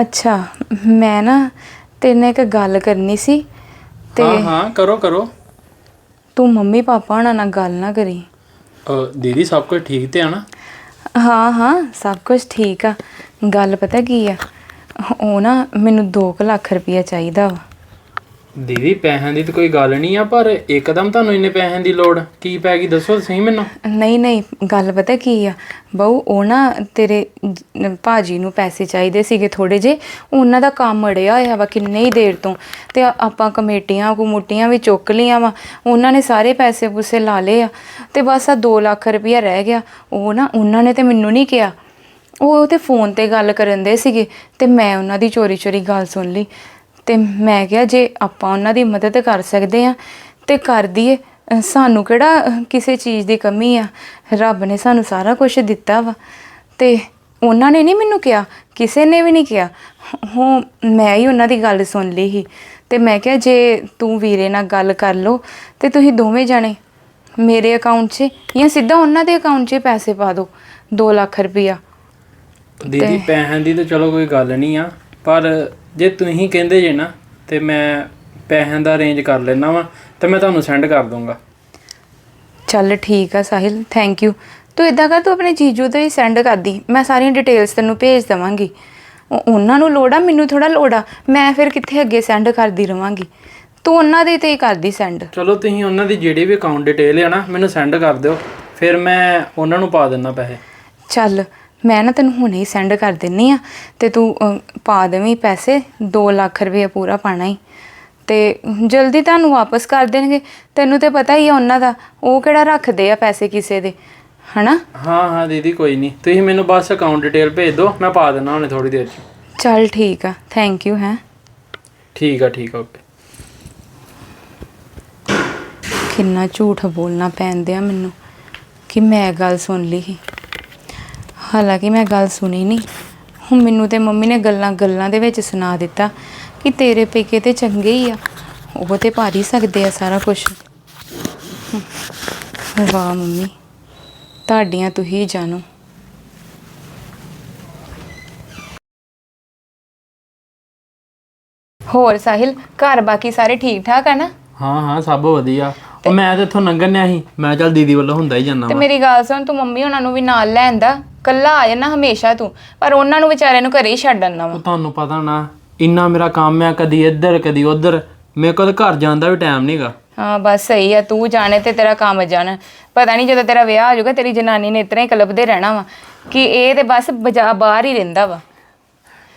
[SPEAKER 2] ਅੱਛਾ ਮੈਂ ਨਾ ਤੇਰੇ ਨਾਲ ਇੱਕ ਗੱਲ ਕਰਨੀ ਸੀ ਤੇ
[SPEAKER 3] ਹਾਂ ਹਾਂ ਕਰੋ ਕਰੋ।
[SPEAKER 2] ਤੂੰ ਮੰਮੀ ਪਾਪਾ ਹੋਣਾ ਨਾਲ ਗੱਲ ਨਾ ਕਰੀ।
[SPEAKER 3] ਅਹ, ਦੀਦੀ ਸਭ ਕੁਝ ਠੀਕ ਤੇ ਆ ਨਾ?
[SPEAKER 2] ਹਾਂ ਹਾਂ ਸਭ ਕੁਝ ਠੀਕ ਆ। ਗੱਲ ਪਤਾ ਕੀ ਆ? ਉਹ ਨਾ ਮੈਨੂੰ 2 ਲੱਖ ਰੁਪਇਆ ਚਾਹੀਦਾ ਵਾ।
[SPEAKER 3] ਦੀਦੀ, ਪੈਸਿਆਂ ਦੀ ਤਾਂ ਕੋਈ ਗੱਲ ਨਹੀਂ ਆ, ਪਰ ਇੱਕਦਮ ਤੁਹਾਨੂੰ ਇੰਨੇ ਪੈਸਿਆਂ ਦੀ ਲੋੜ ਕੀ ਪੈ ਗਈ? ਦੱਸੋ ਸਹੀ ਮੈਨੂੰ।
[SPEAKER 2] ਨਹੀਂ ਨਹੀਂ, ਗੱਲ ਪਤਾ ਕੀ ਆ? ਬਹੁ, ਉਹ ਨਾ ਤੇਰੇ ਜ- ਭਾਜੀ ਨੂੰ ਪੈਸੇ ਚਾਹੀਦੇ ਸੀਗੇ ਥੋੜੇ ਜੇ ਉਹਨਾਂ ਦਾ ਕੰਮ ਅੜਿਆ ਹੋਇਆ ਵਾ ਕਿੰਨੇ ਹੀ ਦੇਰ ਤੋਂ। ਤੇ ਆ- ਆਪਾਂ ਕਮੇਟੀਆਂ ਕਮੂਟੀਆਂ ਵੀ ਚੁੱਕ ਲਈਆਂ ਵਾ। ਉਹਨਾਂ ਨੇ ਸਾਰੇ ਪੈਸੇ ਪੂਸੇ ਲਾ ਲਏ ਆ। ਤੇ ਬਸ ਆ 2 ਲੱਖ ਰੁਪਇਆ ਰਹਿ ਗਿਆ। ਉਹ ਨਾ, ਉਹਨਾਂ ਨੇ ਤੇ ਮੈਨੂੰ ਨਹੀਂ ਕਿਹਾ। ਉਹ ਤੇ ਫੋਨ ਤੇ ਗੱਲ ਕਰਨ ਦੇ ਸੀਗੇ। ਤੇ ਮੈਂ ਉਹਨਾਂ ਦੀ ਚੋਰੀ ਚੋਰੀ ਗੱਲ ਸੁਣ ਲਈ। ਤੇ ਮੈਂ ਕਿਹਾ ਜੇ ਆਪਾਂ ਉਹਨਾਂ ਦੀ ਮਦਦ ਕਰ ਸਕਦੇ ਆ ਤੇ ਕਰ ਦਈਏ ਸਾਨੂੰ ਕਿਹੜਾ ਕਿਸੇ ਚੀਜ਼ ਦੀ ਕਮੀ ਆ? ਰੱਬ ਨੇ ਸਾਨੂੰ ਸਾਰਾ ਕੁਝ ਦਿੱਤਾ ਵਾ। ਤੇ ਉਹਨਾਂ ਨੇ ਨਹੀਂ ਮੈਨੂੰ ਕਿਹਾ ਕਿਸੇ ਨੇ ਵੀ ਨਹੀਂ ਕਿਹਾ। ਹੋ ਮੈਂ ਹੀ ਉਹਨਾਂ ਦੀ ਗੱਲ ਸੁਣ ਲਈ ਸੀ। ਤੇ ਮੈਂ ਕਿਹਾ ਜੇ ਤੂੰ ਵੀਰੇ ਨਾਲ ਗੱਲ ਕਰ ਲੋ ਤੇ ਤੁਸੀਂ ਦੋਵੇਂ ਜਾਣੇ ਮੇਰੇ ਅਕਾਊਂਟ 'ਚ ਜਾਂ ਸਿੱਧਾ ਉਹਨਾਂ ਦੇ ਅਕਾਊਂਟ 'ਚ ਪੈਸੇ ਪਾ ਦਿਓ 2 ਲੱਖ ਰੁਪਇਆ।
[SPEAKER 3] ਦੀਦੀ ਪੈਸਿਆਂ ਦੀ ਤਾਂ ਚਲੋ ਕੋਈ ਗੱਲ ਨਹੀਂ ਆ ਪਰ ਜੇ ਤੁਸੀਂ ਕਹਿੰਦੇ ਜੇ ਨਾ ਤੇ ਮੈਂ ਪੈਸਿਆਂ ਦਾ ਅਰੇਂਜ ਕਰ ਲੈਣਾ ਵਾ ਤੇ ਮੈਂ ਤੁਹਾਨੂੰ ਸੈਂਡ ਕਰ ਦੂੰਗਾ।
[SPEAKER 2] ਚੱਲ ਠੀਕ ਆ ਸਾਹਿਲ ਥੈਂਕ ਯੂ ਤੂੰ ਇਦਾਂ ਕਰ ਤੂੰ ਆਪਣੇ ਜੀਜੂ ਤੇ ਹੀ ਸੈਂਡ ਕਰ ਦੀ ਮੈਂ ਸਾਰੀਆਂ ਡਿਟੇਲਸ ਤੈਨੂੰ ਭੇਜ ਦਵਾਂਗੀ। ਉਹ- ਉਹਨਾਂ ਨੂੰ ਲੋੜ ਆ ਮੈਨੂੰ ਥੋੜਾ ਲੋੜ ਆ ਮੈਂ ਫਿਰ ਕਿੱਥੇ ਅੱਗੇ ਸੈਂਡ ਕਰਦੀ ਰਵਾਂਗੀ। ਤੂੰ ਉਹਨਾਂ ਦੇ ਤੇ ਹੀ ਕਰਦੀ ਸੈਂਡ
[SPEAKER 3] ਚਲੋ ਤੁਸੀਂ ਉਹਨਾਂ ਦੀ ਜਿਹੜੀ ਵੀ ਅਕਾਊਂਟ ਡਿਟੇਲ ਹੈ ਨਾ ਮੈਨੂੰ ਸੈਂਡ ਕਰ ਦਿਓ ਫਿਰ ਮੈਂ ਉਹਨਾਂ ਨੂੰ ਪਾ ਦਿੰਦਾ ਪੈਸੇ।
[SPEAKER 2] ਚੱਲ ਮੈਂ ਨਾ ਤੈਨੂੰ ਹੁਣੇ ਹੀ ਸੈਂਡ ਕਰ ਦਿੰਨੀ ਆ ਤੇ ਤੂੰ ਪਾ ਦੇਵੀਂ ਪੈਸੇ 2 ਲੱਖ ਰੁਪਏ ਪੂਰਾ ਪਾਣਾ ਹੀ ਤੇ ਜਲਦੀ ਤੁਹਾਨੂੰ ਵਾਪਸ ਕਰ ਦੇਣਗੇ। ਤੈਨੂੰ ਤੇ ਪਤਾ ਹੀ ਆ ਉਹਨਾਂ ਦਾ ਉਹ ਕਿਹੜਾ ਰੱਖਦੇ ਆ ਪੈਸੇ ਕਿਸੇ ਦੇ ਹਨਾ?
[SPEAKER 3] ਹਾਂ ਹਾਂ ਦੀਦੀ ਕੋਈ ਨਹੀਂ ਤੁਸੀਂ ਮੈਨੂੰ ਬਸ ਅਕਾਊਂਟ ਡਿਟੇਲ ਭੇਜ ਦਿਓ ਮੈਂ ਪਾ ਦਿੰਦਾ ਹੁਣੇ ਥੋੜੀ ਦੇਰ ਚ।
[SPEAKER 2] ਚੱਲ ਠੀਕ ਆ ਥੈਂਕ ਯੂ ਹੈ।
[SPEAKER 3] ਠੀਕ ਆ ਠੀਕ ਆ ਓਕੇ।
[SPEAKER 2] ਕਿੰਨਾ ਝੂਠ ਬੋਲਣਾ ਪੈਂਦਿਆ ਮੈਨੂੰ ਕਿ ਮੈਂ ਗੱਲ ਸੁਣ ਲਈ ਸੀ। ਹਾਲਾਂਕਿ ਮੈਂ ਗੱਲ ਸੁਣੀ ਨਹੀਂ। ਹੁਣ ਮੈਨੂੰ ਤੇ ਮੰਮੀ ਨੇ ਗੱਲਾਂ ਗੱਲਾਂ ਦੇ ਵਿੱਚ ਸੁਣਾ ਦਿੱਤਾ ਕਿ ਤੇਰੇ ਪੇਕੇ ਤੇ ਚੰਗੇ ਹੀ ਆ। ਉਹ ਤੇ ਭਾਰੀ ਸਕਦੇ ਆ ਸਾਰਾ ਕੁਝ ਵਾਹ ਮੰਮੀ, ਤੁਹਾਡੀਆਂ ਤੁਸੀਂ ਜਾਣੋ। ਹੋਰ ਸਾਹਿਲ, ਘਰ ਬਾਕੀ ਸਾਰੇ ਠੀਕ ਠਾਕ ਆ ਨਾ?
[SPEAKER 3] ਹਾਂ ਹਾਂ, ਸਭ ਵਧੀਆ। ਉਹ ਮੈਂ ਤੇ ਇੱਥੋਂ ਲੰਘਣ ਸੀ। ਮੈਂ ਚੱਲ ਦੀਦੀ ਵੱਲੋਂ ਹੁੰਦਾ ਹੀ ਜਾਂਦਾ
[SPEAKER 2] ਤੇ
[SPEAKER 3] ਵਾ।
[SPEAKER 2] ਮੇਰੀ ਗੱਲ ਸੁਣ ਤੂੰ ਮੰਮੀ ਉਹਨਾਂ ਨੂੰ ਵੀ ਨਾਲ ਲੈਂਦਾ ਕੱਲਾ ਆ ਜਾਣਾ ਹਮੇਸ਼ਾ ਤੂੰ। ਪਰ ਉਹਨਾਂ ਨੂੰ ਵਿਚਾਰਿਆਂ ਨੂੰ ਘਰੇ ਹੀ ਛੱਡ ਆਉਣਾ ਵਾ।
[SPEAKER 3] ਉਹ ਤੁਹਾਨੂੰ ਪਤਾ ਨਾ ਇੰਨਾ ਮੇਰਾ ਕੰਮ ਆ ਕਦੀ ਇੱਧਰ ਕਦੀ ਉੱਧਰ। ਮੇਰੇ ਕੋਲ ਤਾਂ ਘਰ ਜਾਣ ਦਾ ਵੀ ਟਾਈਮ ਨਹੀਂਗਾ
[SPEAKER 2] ਹਾਂ ਬਸ ਸਹੀ ਆ ਤੂੰ ਜਾਣੇ ਤੇ ਤੇਰਾ ਕੰਮ ਜਾਣ। ਪਤਾ ਨਹੀਂ ਜਦੋਂ ਤੇਰਾ ਵਿਆਹ ਹੋ ਜਾਊਗਾ ਤੇਰੀ ਜਨਾਨੀ ਨੇ ਇਤਨਾ ਹੀ ਕਲਪਦੇ ਰਹਿਣਾ ਵਾ ਕਿ ਇਹ ਤੇ ਬਸ ਬਜਾ ਬਾਹਰ ਹੀ ਰਹਿੰਦਾ ਵਾ।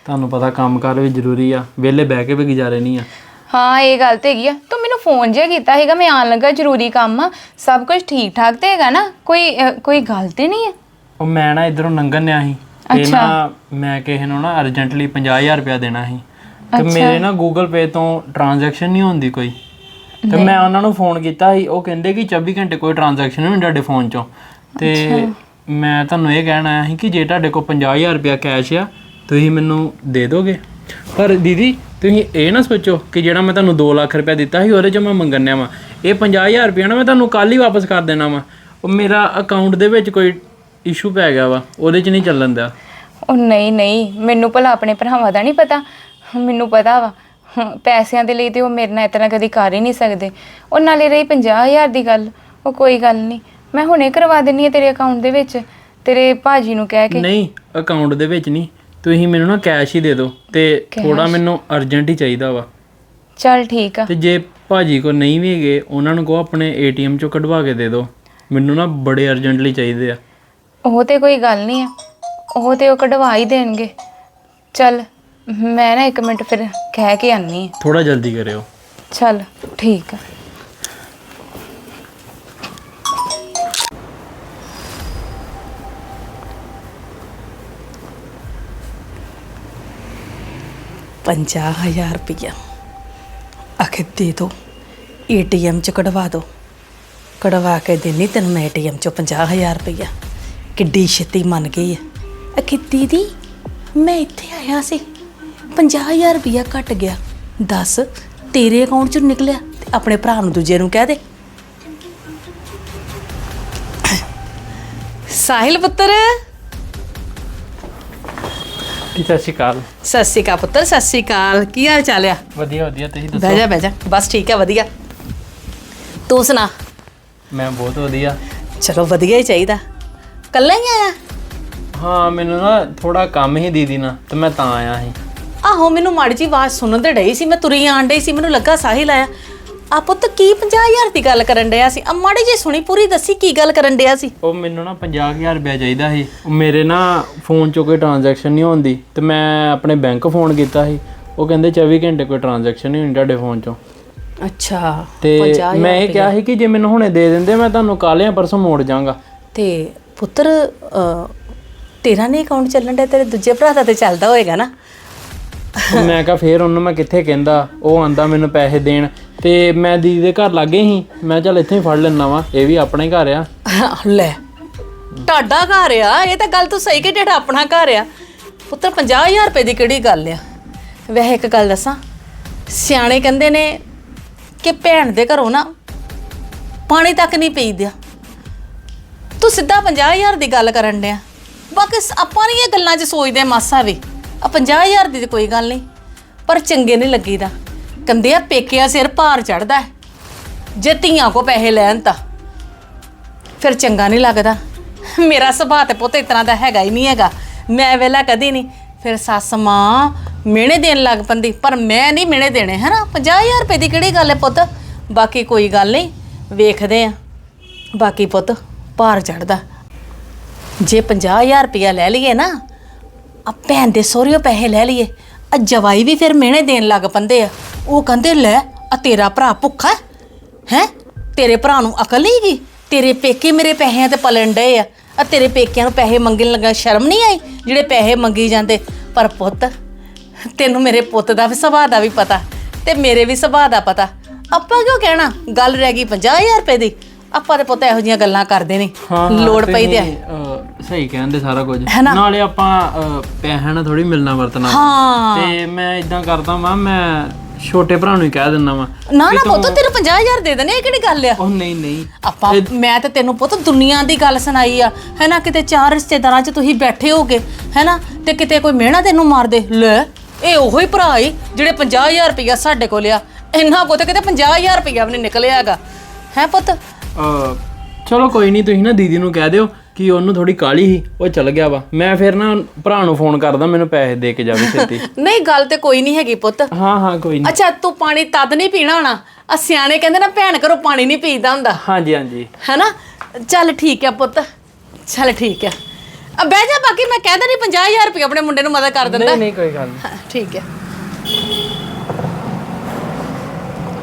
[SPEAKER 3] ਤੁਹਾਨੂੰ ਪਤਾ ਕੰਮਕਾਰ ਵੀ ਜ਼ਰੂਰੀ ਆ। ਵਿਹਲੇ ਬਹਿ ਕੇ ਵੀ ਗੁਜ਼ਾਰੇ ਨਹੀਂ ਆ।
[SPEAKER 2] ਹਾਂ ਇਹ ਗੱਲ ਤੇ ਹੈਗੀ ਆ। ਤੂੰ ਮੈਨੂੰ ਫੋਨ ਜਿਹਾ ਕੀਤਾ ਹੈਗਾ ਮੈਂ ਆਣ ਲੱਗਾ ਜ਼ਰੂਰੀ ਕੰਮ ਆ। ਸਭ ਕੁਝ ਠੀਕ ਠਾਕ ਤੇ ਹੈਗਾ ਨਾ? ਕੋਈ ਅ, ਕੋਈ ਗੱਲ ਤੇ ਨਹੀਂ ਹੈ
[SPEAKER 3] ਉਹ ਮੈਂ ਨਾ ਇਧਰੋਂ ਲੰਘਣ ਨਿਆ ਸੀ। ਤੇ ਨਾ ਮੈਂ ਕਿਸੇ ਨੂੰ ਨਾ ਅਰਜੈਂਟਲੀ 50000 ਰੁਪਇਆ ਦੇਣਾ ਸੀ। ਤੇ ਮੇਰੇ ਨਾ ਗੂਗਲ ਪੇ ਤੋਂ ਟ੍ਰਾਂਜੈਕਸ਼ਨ ਨਹੀਂ ਹੁੰਦੀ ਕੋਈ। ਤੇ ਮੈਂ ਉਹਨਾਂ ਨੂੰ ਫੋਨ ਕੀਤਾ ਸੀ। ਉਹ ਕਹਿੰਦੇ ਕਿ 24 ਘੰਟੇ ਕੋਈ ਟ੍ਰਾਂਜੈਕਸ਼ਨ ਨਹੀਂ ਤੁਹਾਡੇ ਫੋਨ ਚੋਂ। ਤੇ ਮੈਂ ਤੁਹਾਨੂੰ ਇਹ ਕਹਿਣ ਆਇਆ ਸੀ ਕਿ ਜੇ ਤੁਹਾਡੇ ਕੋਲ 50000 ਰੁਪਇਆ ਕੈਸ਼ ਆ ਤੁਸੀਂ ਮੈਨੂੰ ਦੇ ਦੋਗੇ। ਪਰ ਦੀਦੀ ਤੁਸੀਂ ਇਹ ਨਾ ਸੋਚੋ ਕਿ ਜਿਹੜਾ ਮੈਂ ਤੁਹਾਨੂੰ 2 ਲੱਖ ਰੁਪਇਆ ਦਿੱਤਾ ਸੀ ਉਹਦੇ ਚੋਂ ਮੈਂ ਮੰਗਣਿਆ ਵਾ। ਇਹ 50000 ਰੁਪਇਆ ਨਾ ਮੈਂ ਤੁਹਾਨੂੰ ਕੱਲ ਹੀ ਵਾਪਸ ਕਰ ਦੇਣਾ ਵਾ। ਉਹ ਮੇਰਾ ਅਕਾਊਂਟ ਦੇ ਵਿੱਚ ਕੋਈ ਇਸ਼ੂ ਪੈ ਗਿਆ ਵਾ ਉਹਦੇ 'ਚ ਨਹੀਂ ਚੱਲਣ ਦਿਆ।
[SPEAKER 2] ਉਹ ਨਹੀਂ ਨਹੀਂ ਮੈਨੂੰ ਭਲਾ ਆਪਣੇ ਭਰਾਵਾਂ ਦਾ ਨਹੀਂ ਪਤਾ। ਮੈਨੂੰ ਪਤਾ ਵਾ ਪੈਸਿਆਂ ਦੇ ਲਈ ਤੇ ਉਹ ਮੇਰੇ ਨਾਲ ਇਤਨਾ ਕਦੀ ਕਰ ਹੀ ਨਹੀਂ ਸਕਦੇ। ਉਹ ਨਾਲੇ ਰਹੀ 50000 ਦੀ ਗੱਲ ਉਹ ਕੋਈ ਗੱਲ ਨਹੀਂ। ਮੈਂ ਹੁਣੇ ਕਰਵਾ ਦਿੰਨੀ ਆ ਤੇਰੇ ਅਕਾਊਂਟ ਦੇ ਵਿੱਚ ਤੇਰੇ ਭਾਜੀ ਨੂੰ ਕਹਿ ਕੇ।
[SPEAKER 3] ਨਹੀਂ ਅਕਾਊਂਟ ਦੇ ਵਿੱਚ ਨਹੀਂ। ਤੁਸੀਂ ਮੈਨੂੰ ਨਾ ਕੈਸ਼ ਹੀ ਦੇ ਦਿਓ ਤੇ ਥੋੜਾ ਮੈਨੂੰ ਅਰਜੈਂਟ ਹੀ ਚਾਹੀਦਾ ਵਾ।
[SPEAKER 2] ਚੱਲ ਠੀਕ ਆ।
[SPEAKER 3] ਤੇ ਜੇ ਭਾਜੀ ਕੋ ਨਹੀਂ ਵੀ ਹੈਗੇ ਉਹਨਾਂ ਨੂੰ ਕੋ ਆਪਣੇ ਏਟੀਐਮ ਚੋਂ ਕਢਵਾ ਕੇ ਦੇ ਦਿਓ। ਮੈਨੂੰ ਨਾ ਬੜੇ ਅਰਜੈਂਟਲੀ ਚਾਹੀਦੇ ਆ।
[SPEAKER 2] ਉਹ ਤੇ ਕੋਈ ਗੱਲ ਨਹੀਂ ਆ। ਉਹ ਤੇ ਉਹ ਕਢਵਾ ਹੀ ਦੇਣਗੇ। ਚੱਲ ਮੈਂ ਨਾ ਇੱਕ ਮਿੰਟ ਫਿਰ ਕਹਿ ਕੇ ਆਨੀ ਆ।
[SPEAKER 3] ਥੋੜਾ ਜਲਦੀ ਕਰਿਓ।
[SPEAKER 2] ਚੱਲ ਠੀਕ ਆ।
[SPEAKER 1] ਪੰਜਾਹ ਹਜ਼ਾਰ ਰੁਪਈਆ। ਆਖੇ, ਦੇ ਦੋ, ਏਟੀਐਮ ਚ ਕਢਵਾ ਦੋ। ਕਢਵਾ ਕੇ ਦੇਣੀ ਤੈਨੂੰ ਮੈਂ ਏਟੀਐਮ ਚੋਂ ਪੰਜਾਹ ਹਜ਼ਾਰ ਰੁਪਈਆ। ਕਿੱਡੀ ਛੇਤੀ ਮੰਨ ਗਈ ਹੈ ਆਖੇ, ਦੀਦੀ, ਮੈਂ ਇੱਥੇ ਆਇਆ ਸੀ। ਪੰਜਾਹ ਹਜ਼ਾਰ ਰੁਪਈਆ ਘਟ ਗਿਆ। ਦੱਸ, ਤੇਰੇ ਅਕਾਊਂਟ ਚੋਂ ਨਿਕਲਿਆ ਤੇ ਆਪਣੇ ਭਰਾ ਨੂੰ ਦੂਜੇ ਨੂੰ ਕਹਿ ਦੇ। ਸਾਹਿਲ ਪੁੱਤਰ!
[SPEAKER 3] ਜੀ ਸਤਿ ਸ਼੍ਰੀ ਅਕਾਲ।
[SPEAKER 1] ਸਤਿ ਸ਼੍ਰੀ ਅਕਾਲ ਪੁੱਤਰ ਸਤਿ ਸ਼੍ਰੀ ਅਕਾਲ। ਕੀ ਹਾਲ ਚਾਲ ਆ?
[SPEAKER 3] ਵਧੀਆ ਵਧੀਆ ਤੁਸੀਂ
[SPEAKER 1] ਬਹਿ
[SPEAKER 3] ਦੱਸੋ
[SPEAKER 1] ਬਹਿ ਜਾ। ਬਸ ਠੀਕ ਹੈ ਵਧੀਆ। ਤੂੰ ਸੁਣਾ।
[SPEAKER 3] ਮੈਂ ਬਹੁਤ ਵਧੀਆ।
[SPEAKER 1] ਚਲੋ ਵਧੀਆ ਹੀ ਚਾਹੀਦਾ। ਕੱਲਾ ਹੀ ਆਇਆ?
[SPEAKER 3] ਹਾਂ ਮੈਨੂੰ ਨਾ ਥੋੜਾ ਕੰਮ ਹੀ ਦੀਦੀ ਨਾਲ ਤੇ ਮੈਂ ਤਾਂ ਆਇਆ ਸੀ।
[SPEAKER 1] ਆਹੋ ਮੈਨੂੰ ਮਾੜੀ ਜੀ ਆਵਾਜ਼ ਸੁਣਨ ਤੇ ਡਈ ਸੀ। ਮੈਂ ਤੁਰੀ ਆਣ ਡਈ ਸੀ ਮੈਨੂੰ ਲੱਗਾ ਸਾਹਿਲ ਆਇਆ ਆ ਪੁੱਤ ਕੀ 50000 ਦੀ ਗੱਲ ਕਰਨ ਡਿਆ ਸੀ? ਆ ਮਾੜੀ ਜੀ ਸੁਣੀ ਪੂਰੀ ਦੱਸੀ ਕੀ ਗੱਲ ਕਰਨ ਡਿਆ ਸੀ?
[SPEAKER 3] ਉਹ ਮੈਨੂੰ ਨਾ 50000 ਰੁਪਇਆ ਚਾਹੀਦਾ ਸੀ। ਉਹ ਮੇਰੇ ਨਾ ਫੋਨ 'ਚੋਂ ਕੋਈ ਟ੍ਰਾਂਜੈਕਸ਼ਨ ਨਹੀਂ ਹੁੰਦੀ ਤੇ ਮੈਂ ਆਪਣੇ ਬੈਂਕ ਫੋਨ ਕੀਤਾ ਸੀ। ਉਹ ਕਹਿੰਦੇ 24 ਘੰਟੇ ਕੋਈ ਟ੍ਰਾਂਜੈਕਸ਼ਨ ਨਹੀਂ ਹੁੰਦੀ ਤੁਹਾਡੇ ਫੋਨ 'ਚੋਂ।
[SPEAKER 1] ਅੱਛਾ
[SPEAKER 3] ਤੇ ਮੈਂ ਇਹ ਕਿਹਾ ਸੀ ਕਿ ਜੇ ਮੈਨੂੰ ਹੁਣੇ ਦੇ ਦਿੰਦੇ ਮੈਂ ਤੁਹਾਨੂੰ ਕੱਲ੍ਹ ਜਾਂ ਪਰਸੋਂ ਮੋੜ ਜਾਵਾਂਗਾ।
[SPEAKER 1] ਤੇ ਪੁੱਤਰ ਤੇਰਾ ਨਹੀਂ ਅਕਾਊਂਟ ਚੱਲਣ ਡਿਆ ਤੇਰੇ ਦੂਜੇ ਭਰਾ ਦਾ ਤੇ ਚੱਲਦਾ ਹੋਏਗਾ ਨਾ?
[SPEAKER 3] ਮੈਂ ਕਿਹਾ ਫੇਰ ਉਹਨੂੰ ਮੈਂ ਕਿੱਥੇ ਕਹਿੰਦਾ? ਉਹ ਆਂਦਾ ਮੈਨੂੰ ਪੈਸੇ ਦੇਣ। ਤੇ ਮੈਂ ਦੀਦੀ ਦੇ ਘਰ ਲੱਗੇ ਸੀ। ਮੈਂ ਚੱਲ ਇੱਥੇ ਹੀ ਫੜ ਲੈਣਾ ਵਾ। ਇਹ ਵੀ ਆਪਣਾ ਹੀ ਘਰ ਆ।
[SPEAKER 1] ਲੈ, ਤੁਹਾਡਾ ਘਰ ਆ। ਇਹ ਤਾਂ ਗੱਲ ਤੂੰ ਸਹੀ ਕਿ ਜਿਹੜਾ ਆਪਣਾ ਘਰ ਆ। ਪੁੱਤਰ 50000 ਰੁਪਏ ਦੀ ਕਿਹੜੀ ਗੱਲ ਆ? ਵੈਸੇ ਇੱਕ ਗੱਲ ਦੱਸਾਂ, ਸਿਆਣੇ ਕਹਿੰਦੇ ਨੇ ਕਿ ਭੈਣ ਦੇ ਘਰੋਂ ਨਾ ਪਾਣੀ ਤੱਕ ਨਹੀਂ ਪੀਂਦਾ ਤੂੰ ਸਿੱਧਾ 50000 ਦੀ ਗੱਲ ਕਰਨ ਡਿਆ। ਬਾਕੀ ਸ- ਆਪਾਂ ਨਹੀਂ ਇਹ ਗੱਲਾਂ 'ਚ ਸੋਚਦੇ ਮਾਸਾ ਵੀ। ਆ 50000 ਦੀ ਤਾਂ ਕੋਈ ਗੱਲ ਨਹੀਂ, ਪਰ ਚੰਗੇ ਨਹੀਂ ਲੱਗੀਦਾ। ਕੰਦੇ ਆ ਪੇਕਿਆ ਸਿਰ ਭਾਰ ਚੜਦਾ ਜੇ ਧੀਆਂ ਕੋ ਪੈਸੇ ਲੈਣ ਤਾਂ ਫਿਰ ਚੰਗਾ ਨਹੀਂ ਲੱਗਦਾ। ਮੇਰਾ ਸੁਭਾਅ ਤੇ ਪੁੱਤ ਇਤਨਾ ਦਾ ਹੈਗਾ ਹੀ ਨਹੀਂ ਹੈਗਾ। ਮੈਂ ਵੇਲਾ ਕਦੀ ਨਹੀਂ। ਫਿਰ ਸੱਸ ਮਾਂ ਮਿਹਣੇ ਦੇਣ ਲੱਗ ਪੰਦੀ। ਪਰ ਮੈਂ ਨਹੀਂ ਮਿਹਣੇ ਦੇਣੇ, ਹਨਾ? 50000 ਰੁਪਏ ਦੀ ਕਿਹੜੀ ਗੱਲ ਹੈ ਪੁੱਤ? ਬਾਕੀ ਕੋਈ ਗੱਲ ਨਹੀਂ। ਵੇਖਦੇ ਆ ਬਾਕੀ ਪੁੱਤ ਭਾਰ ਚੜਦਾ। ਜੇ 50000 ਰੁਪਇਆ ਲੈ ਲਈਏ ਨਾ ਆ ਭੈਣ ਦੇ ਸਹੁਰਿਓ ਪੈਸੇ ਲੈ ਲਈਏ। ਆ ਜਵਾਈ ਵੀ ਫਿਰ ਮਿਹਣੇ ਦੇਣ ਲੱਗ ਪੰਦੇ ਆ। ਉਹ ਕਹਿੰਦੇ ਲੈ ਆ ਤੇਰਾ ਭਰਾ ਭੁੱਖਾ ਹੈ ਹੈਂ? ਤੇਰੇ ਭਰਾ ਨੂੰ ਅਕਲ ਨਹੀਂ ਗਈ ਤੇਰੇ ਪੇਕੇ ਮੇਰੇ ਪੈਸਿਆਂ ਤੇ ਪਲਣ ਡਏ ਆ। ਆ ਤੇਰੇ ਪੇਕਿਆਂ ਨੂੰ ਪੈਸੇ ਮੰਗਣ ਲੱਗਾ ਸ਼ਰਮ ਨਹੀਂ ਆਈ ਜਿਹੜੇ ਪੈਸੇ ਮੰਗੀ ਜਾਂਦੇ? ਪਰ ਪੁੱਤ ਤੈਨੂੰ ਮੇਰੇ ਪੁੱਤ ਦਾ ਵੀ ਸੁਭਾਅ ਦਾ ਵੀ ਪਤਾ ਤੇ ਮੇਰੇ ਵੀ ਸੁਭਾਅ ਦਾ ਪਤਾ। ਆਪਾਂ ਕਿਉਂ ਕਹਿਣਾ? ਗੱਲ ਰਹਿ ਗਈ 50000 ਰੁਪਏ ਦੀ। ਆਪਾਂ ਤੇ ਪੁੱਤ ਇਹੋ ਜੀਆਂ ਗੱਲਾਂ ਕਰਦੇ ਨਹੀਂ ਲੋੜ ਪਈ ਤੇ
[SPEAKER 3] ਤੁਸੀਂ, ਸਹੀ ਕਹਿੰਦੇ ਸਾਰਾ ਕੁਝ? ਨਾਲੇ ਆਪਾਂ ਅਹ, ਪੈਸਿਆਂ ਨਾਲ ਥੋੜੀ ਮਿਲਣਾ ਵਰਤਣਾ
[SPEAKER 1] ਹਾਂ।
[SPEAKER 3] ਤੇ ਮੈਂ ਇਦਾਂ ਕਰਦਾ ਵਾਂ ਮੈਂ ਛੋਟੇ ਭਰਾ ਨੂੰ ਹੀ ਕਹਿ ਦਿੰਦਾ ਵਾਂ
[SPEAKER 1] ਨਾ ਨਾ ਪੁੱਤ ਤੈਨੂੰ 50000 ਦੇ ਦੇਣੇ ਇਹ ਕਿਹੜੀ ਗੱਲ ਆ?
[SPEAKER 3] ਉਹ ਨਹੀਂ ਨਹੀਂ।
[SPEAKER 1] ਆਪਾਂ ਮੈਂ ਤੇ ਤੈਨੂੰ ਪੁੱਤ ਦੁਨੀਆ ਦੀ ਗੱਲ ਸੁਣਾਈ ਆ। ਹੈਨਾ ਕਿਤੇ ਚਾਰ ਰਿਸ਼ਤੇਦਾਰਾਂ 'ਚ ਤੁਸੀਂ ਬੈਠੇ ਹੋਗੇ ਹੈਨਾ ਤੇ ਕਿਤੇ ਕੋਈ ਮਿਹਣਾ ਤੈਨੂੰ ਮਾਰ ਦੇ ਲੈ ਇਹ ਉਹੋ ਹੀ ਭਰਾ ਈ ਜਿਹੜੇ 50000 ਰੁਪਇਆ ਸਾਡੇ ਕੋਲ ਆ। ਇੰਨਾ ਕੋ ਤੇ ਕਿਤੇ 50000 ਰੁਪਇਆ ਵੀ ਨਹੀਂ ਨਿਕਲਿਆ ਹੈਗਾ। ਹੈ ਪੁੱਤ?
[SPEAKER 3] ਅਹ, ਚਲੋ ਕੋਈ ਨਹੀਂ ਤੁਸੀਂ ਨਾ ਦੀਦੀ ਨੂੰ ਕਹਿ ਦਿਓ। ਕਿ ਉਹਨੂੰ ਥੋੜੀ ਕਾਲੀ ਸੀ ਉਹ ਚਲ ਗਿਆ ਵਾ। ਮੈਂ ਫਿਰ ਨਾ ਭਰਾ ਨੂੰ ਫੋਨ ਕਰਦਾ ਮੈਨੂੰ ਪੈਸੇ ਦੇ ਕੇ ਜਾਵੇ ਛੇਤੀ।
[SPEAKER 1] ਨਹੀਂ ਗੱਲ ਤੇ ਕੋਈ ਨਹੀਂ ਹੈਗੀ ਪੁੱਤ।
[SPEAKER 3] ਹਾਂ ਹਾਂ ਕੋਈ ਨਹੀਂ।
[SPEAKER 1] ਅੱਛਾ ਤੂੰ ਪਾਣੀ ਤਦ ਨਹੀਂ ਪੀਣਾ ਹੋਣਾ? ਆ ਸਿਆਣੇ ਕਹਿੰਦੇ ਨਾ ਭੈਣ ਘਰੋਂ ਪਾਣੀ ਨਹੀਂ ਪੀਦਾ ਹੁੰਦਾ।
[SPEAKER 3] ਹਾਂਜੀ ਹਾਂਜੀ।
[SPEAKER 1] ਹੈਨਾ? ਚੱਲ ਠੀਕ ਹੈ ਪੁੱਤ। ਚੱਲ ਠੀਕ ਹੈ ਆ ਬਹਿ ਜਾ ਬਾਕੀ ਮੈਂ ਕਹਿ ਦੇਣੀ 50000 ਰੁਪਏ ਆਪਣੇ ਮੁੰਡੇ ਨੂੰ ਮਦਦ ਕਰ ਦਿੰਦਾ।
[SPEAKER 3] ਨਹੀਂ ਨਹੀਂ ਕੋਈ ਗੱਲ ਨਹੀਂ।
[SPEAKER 1] ਹਾਂ, ਠੀਕ ਹੈ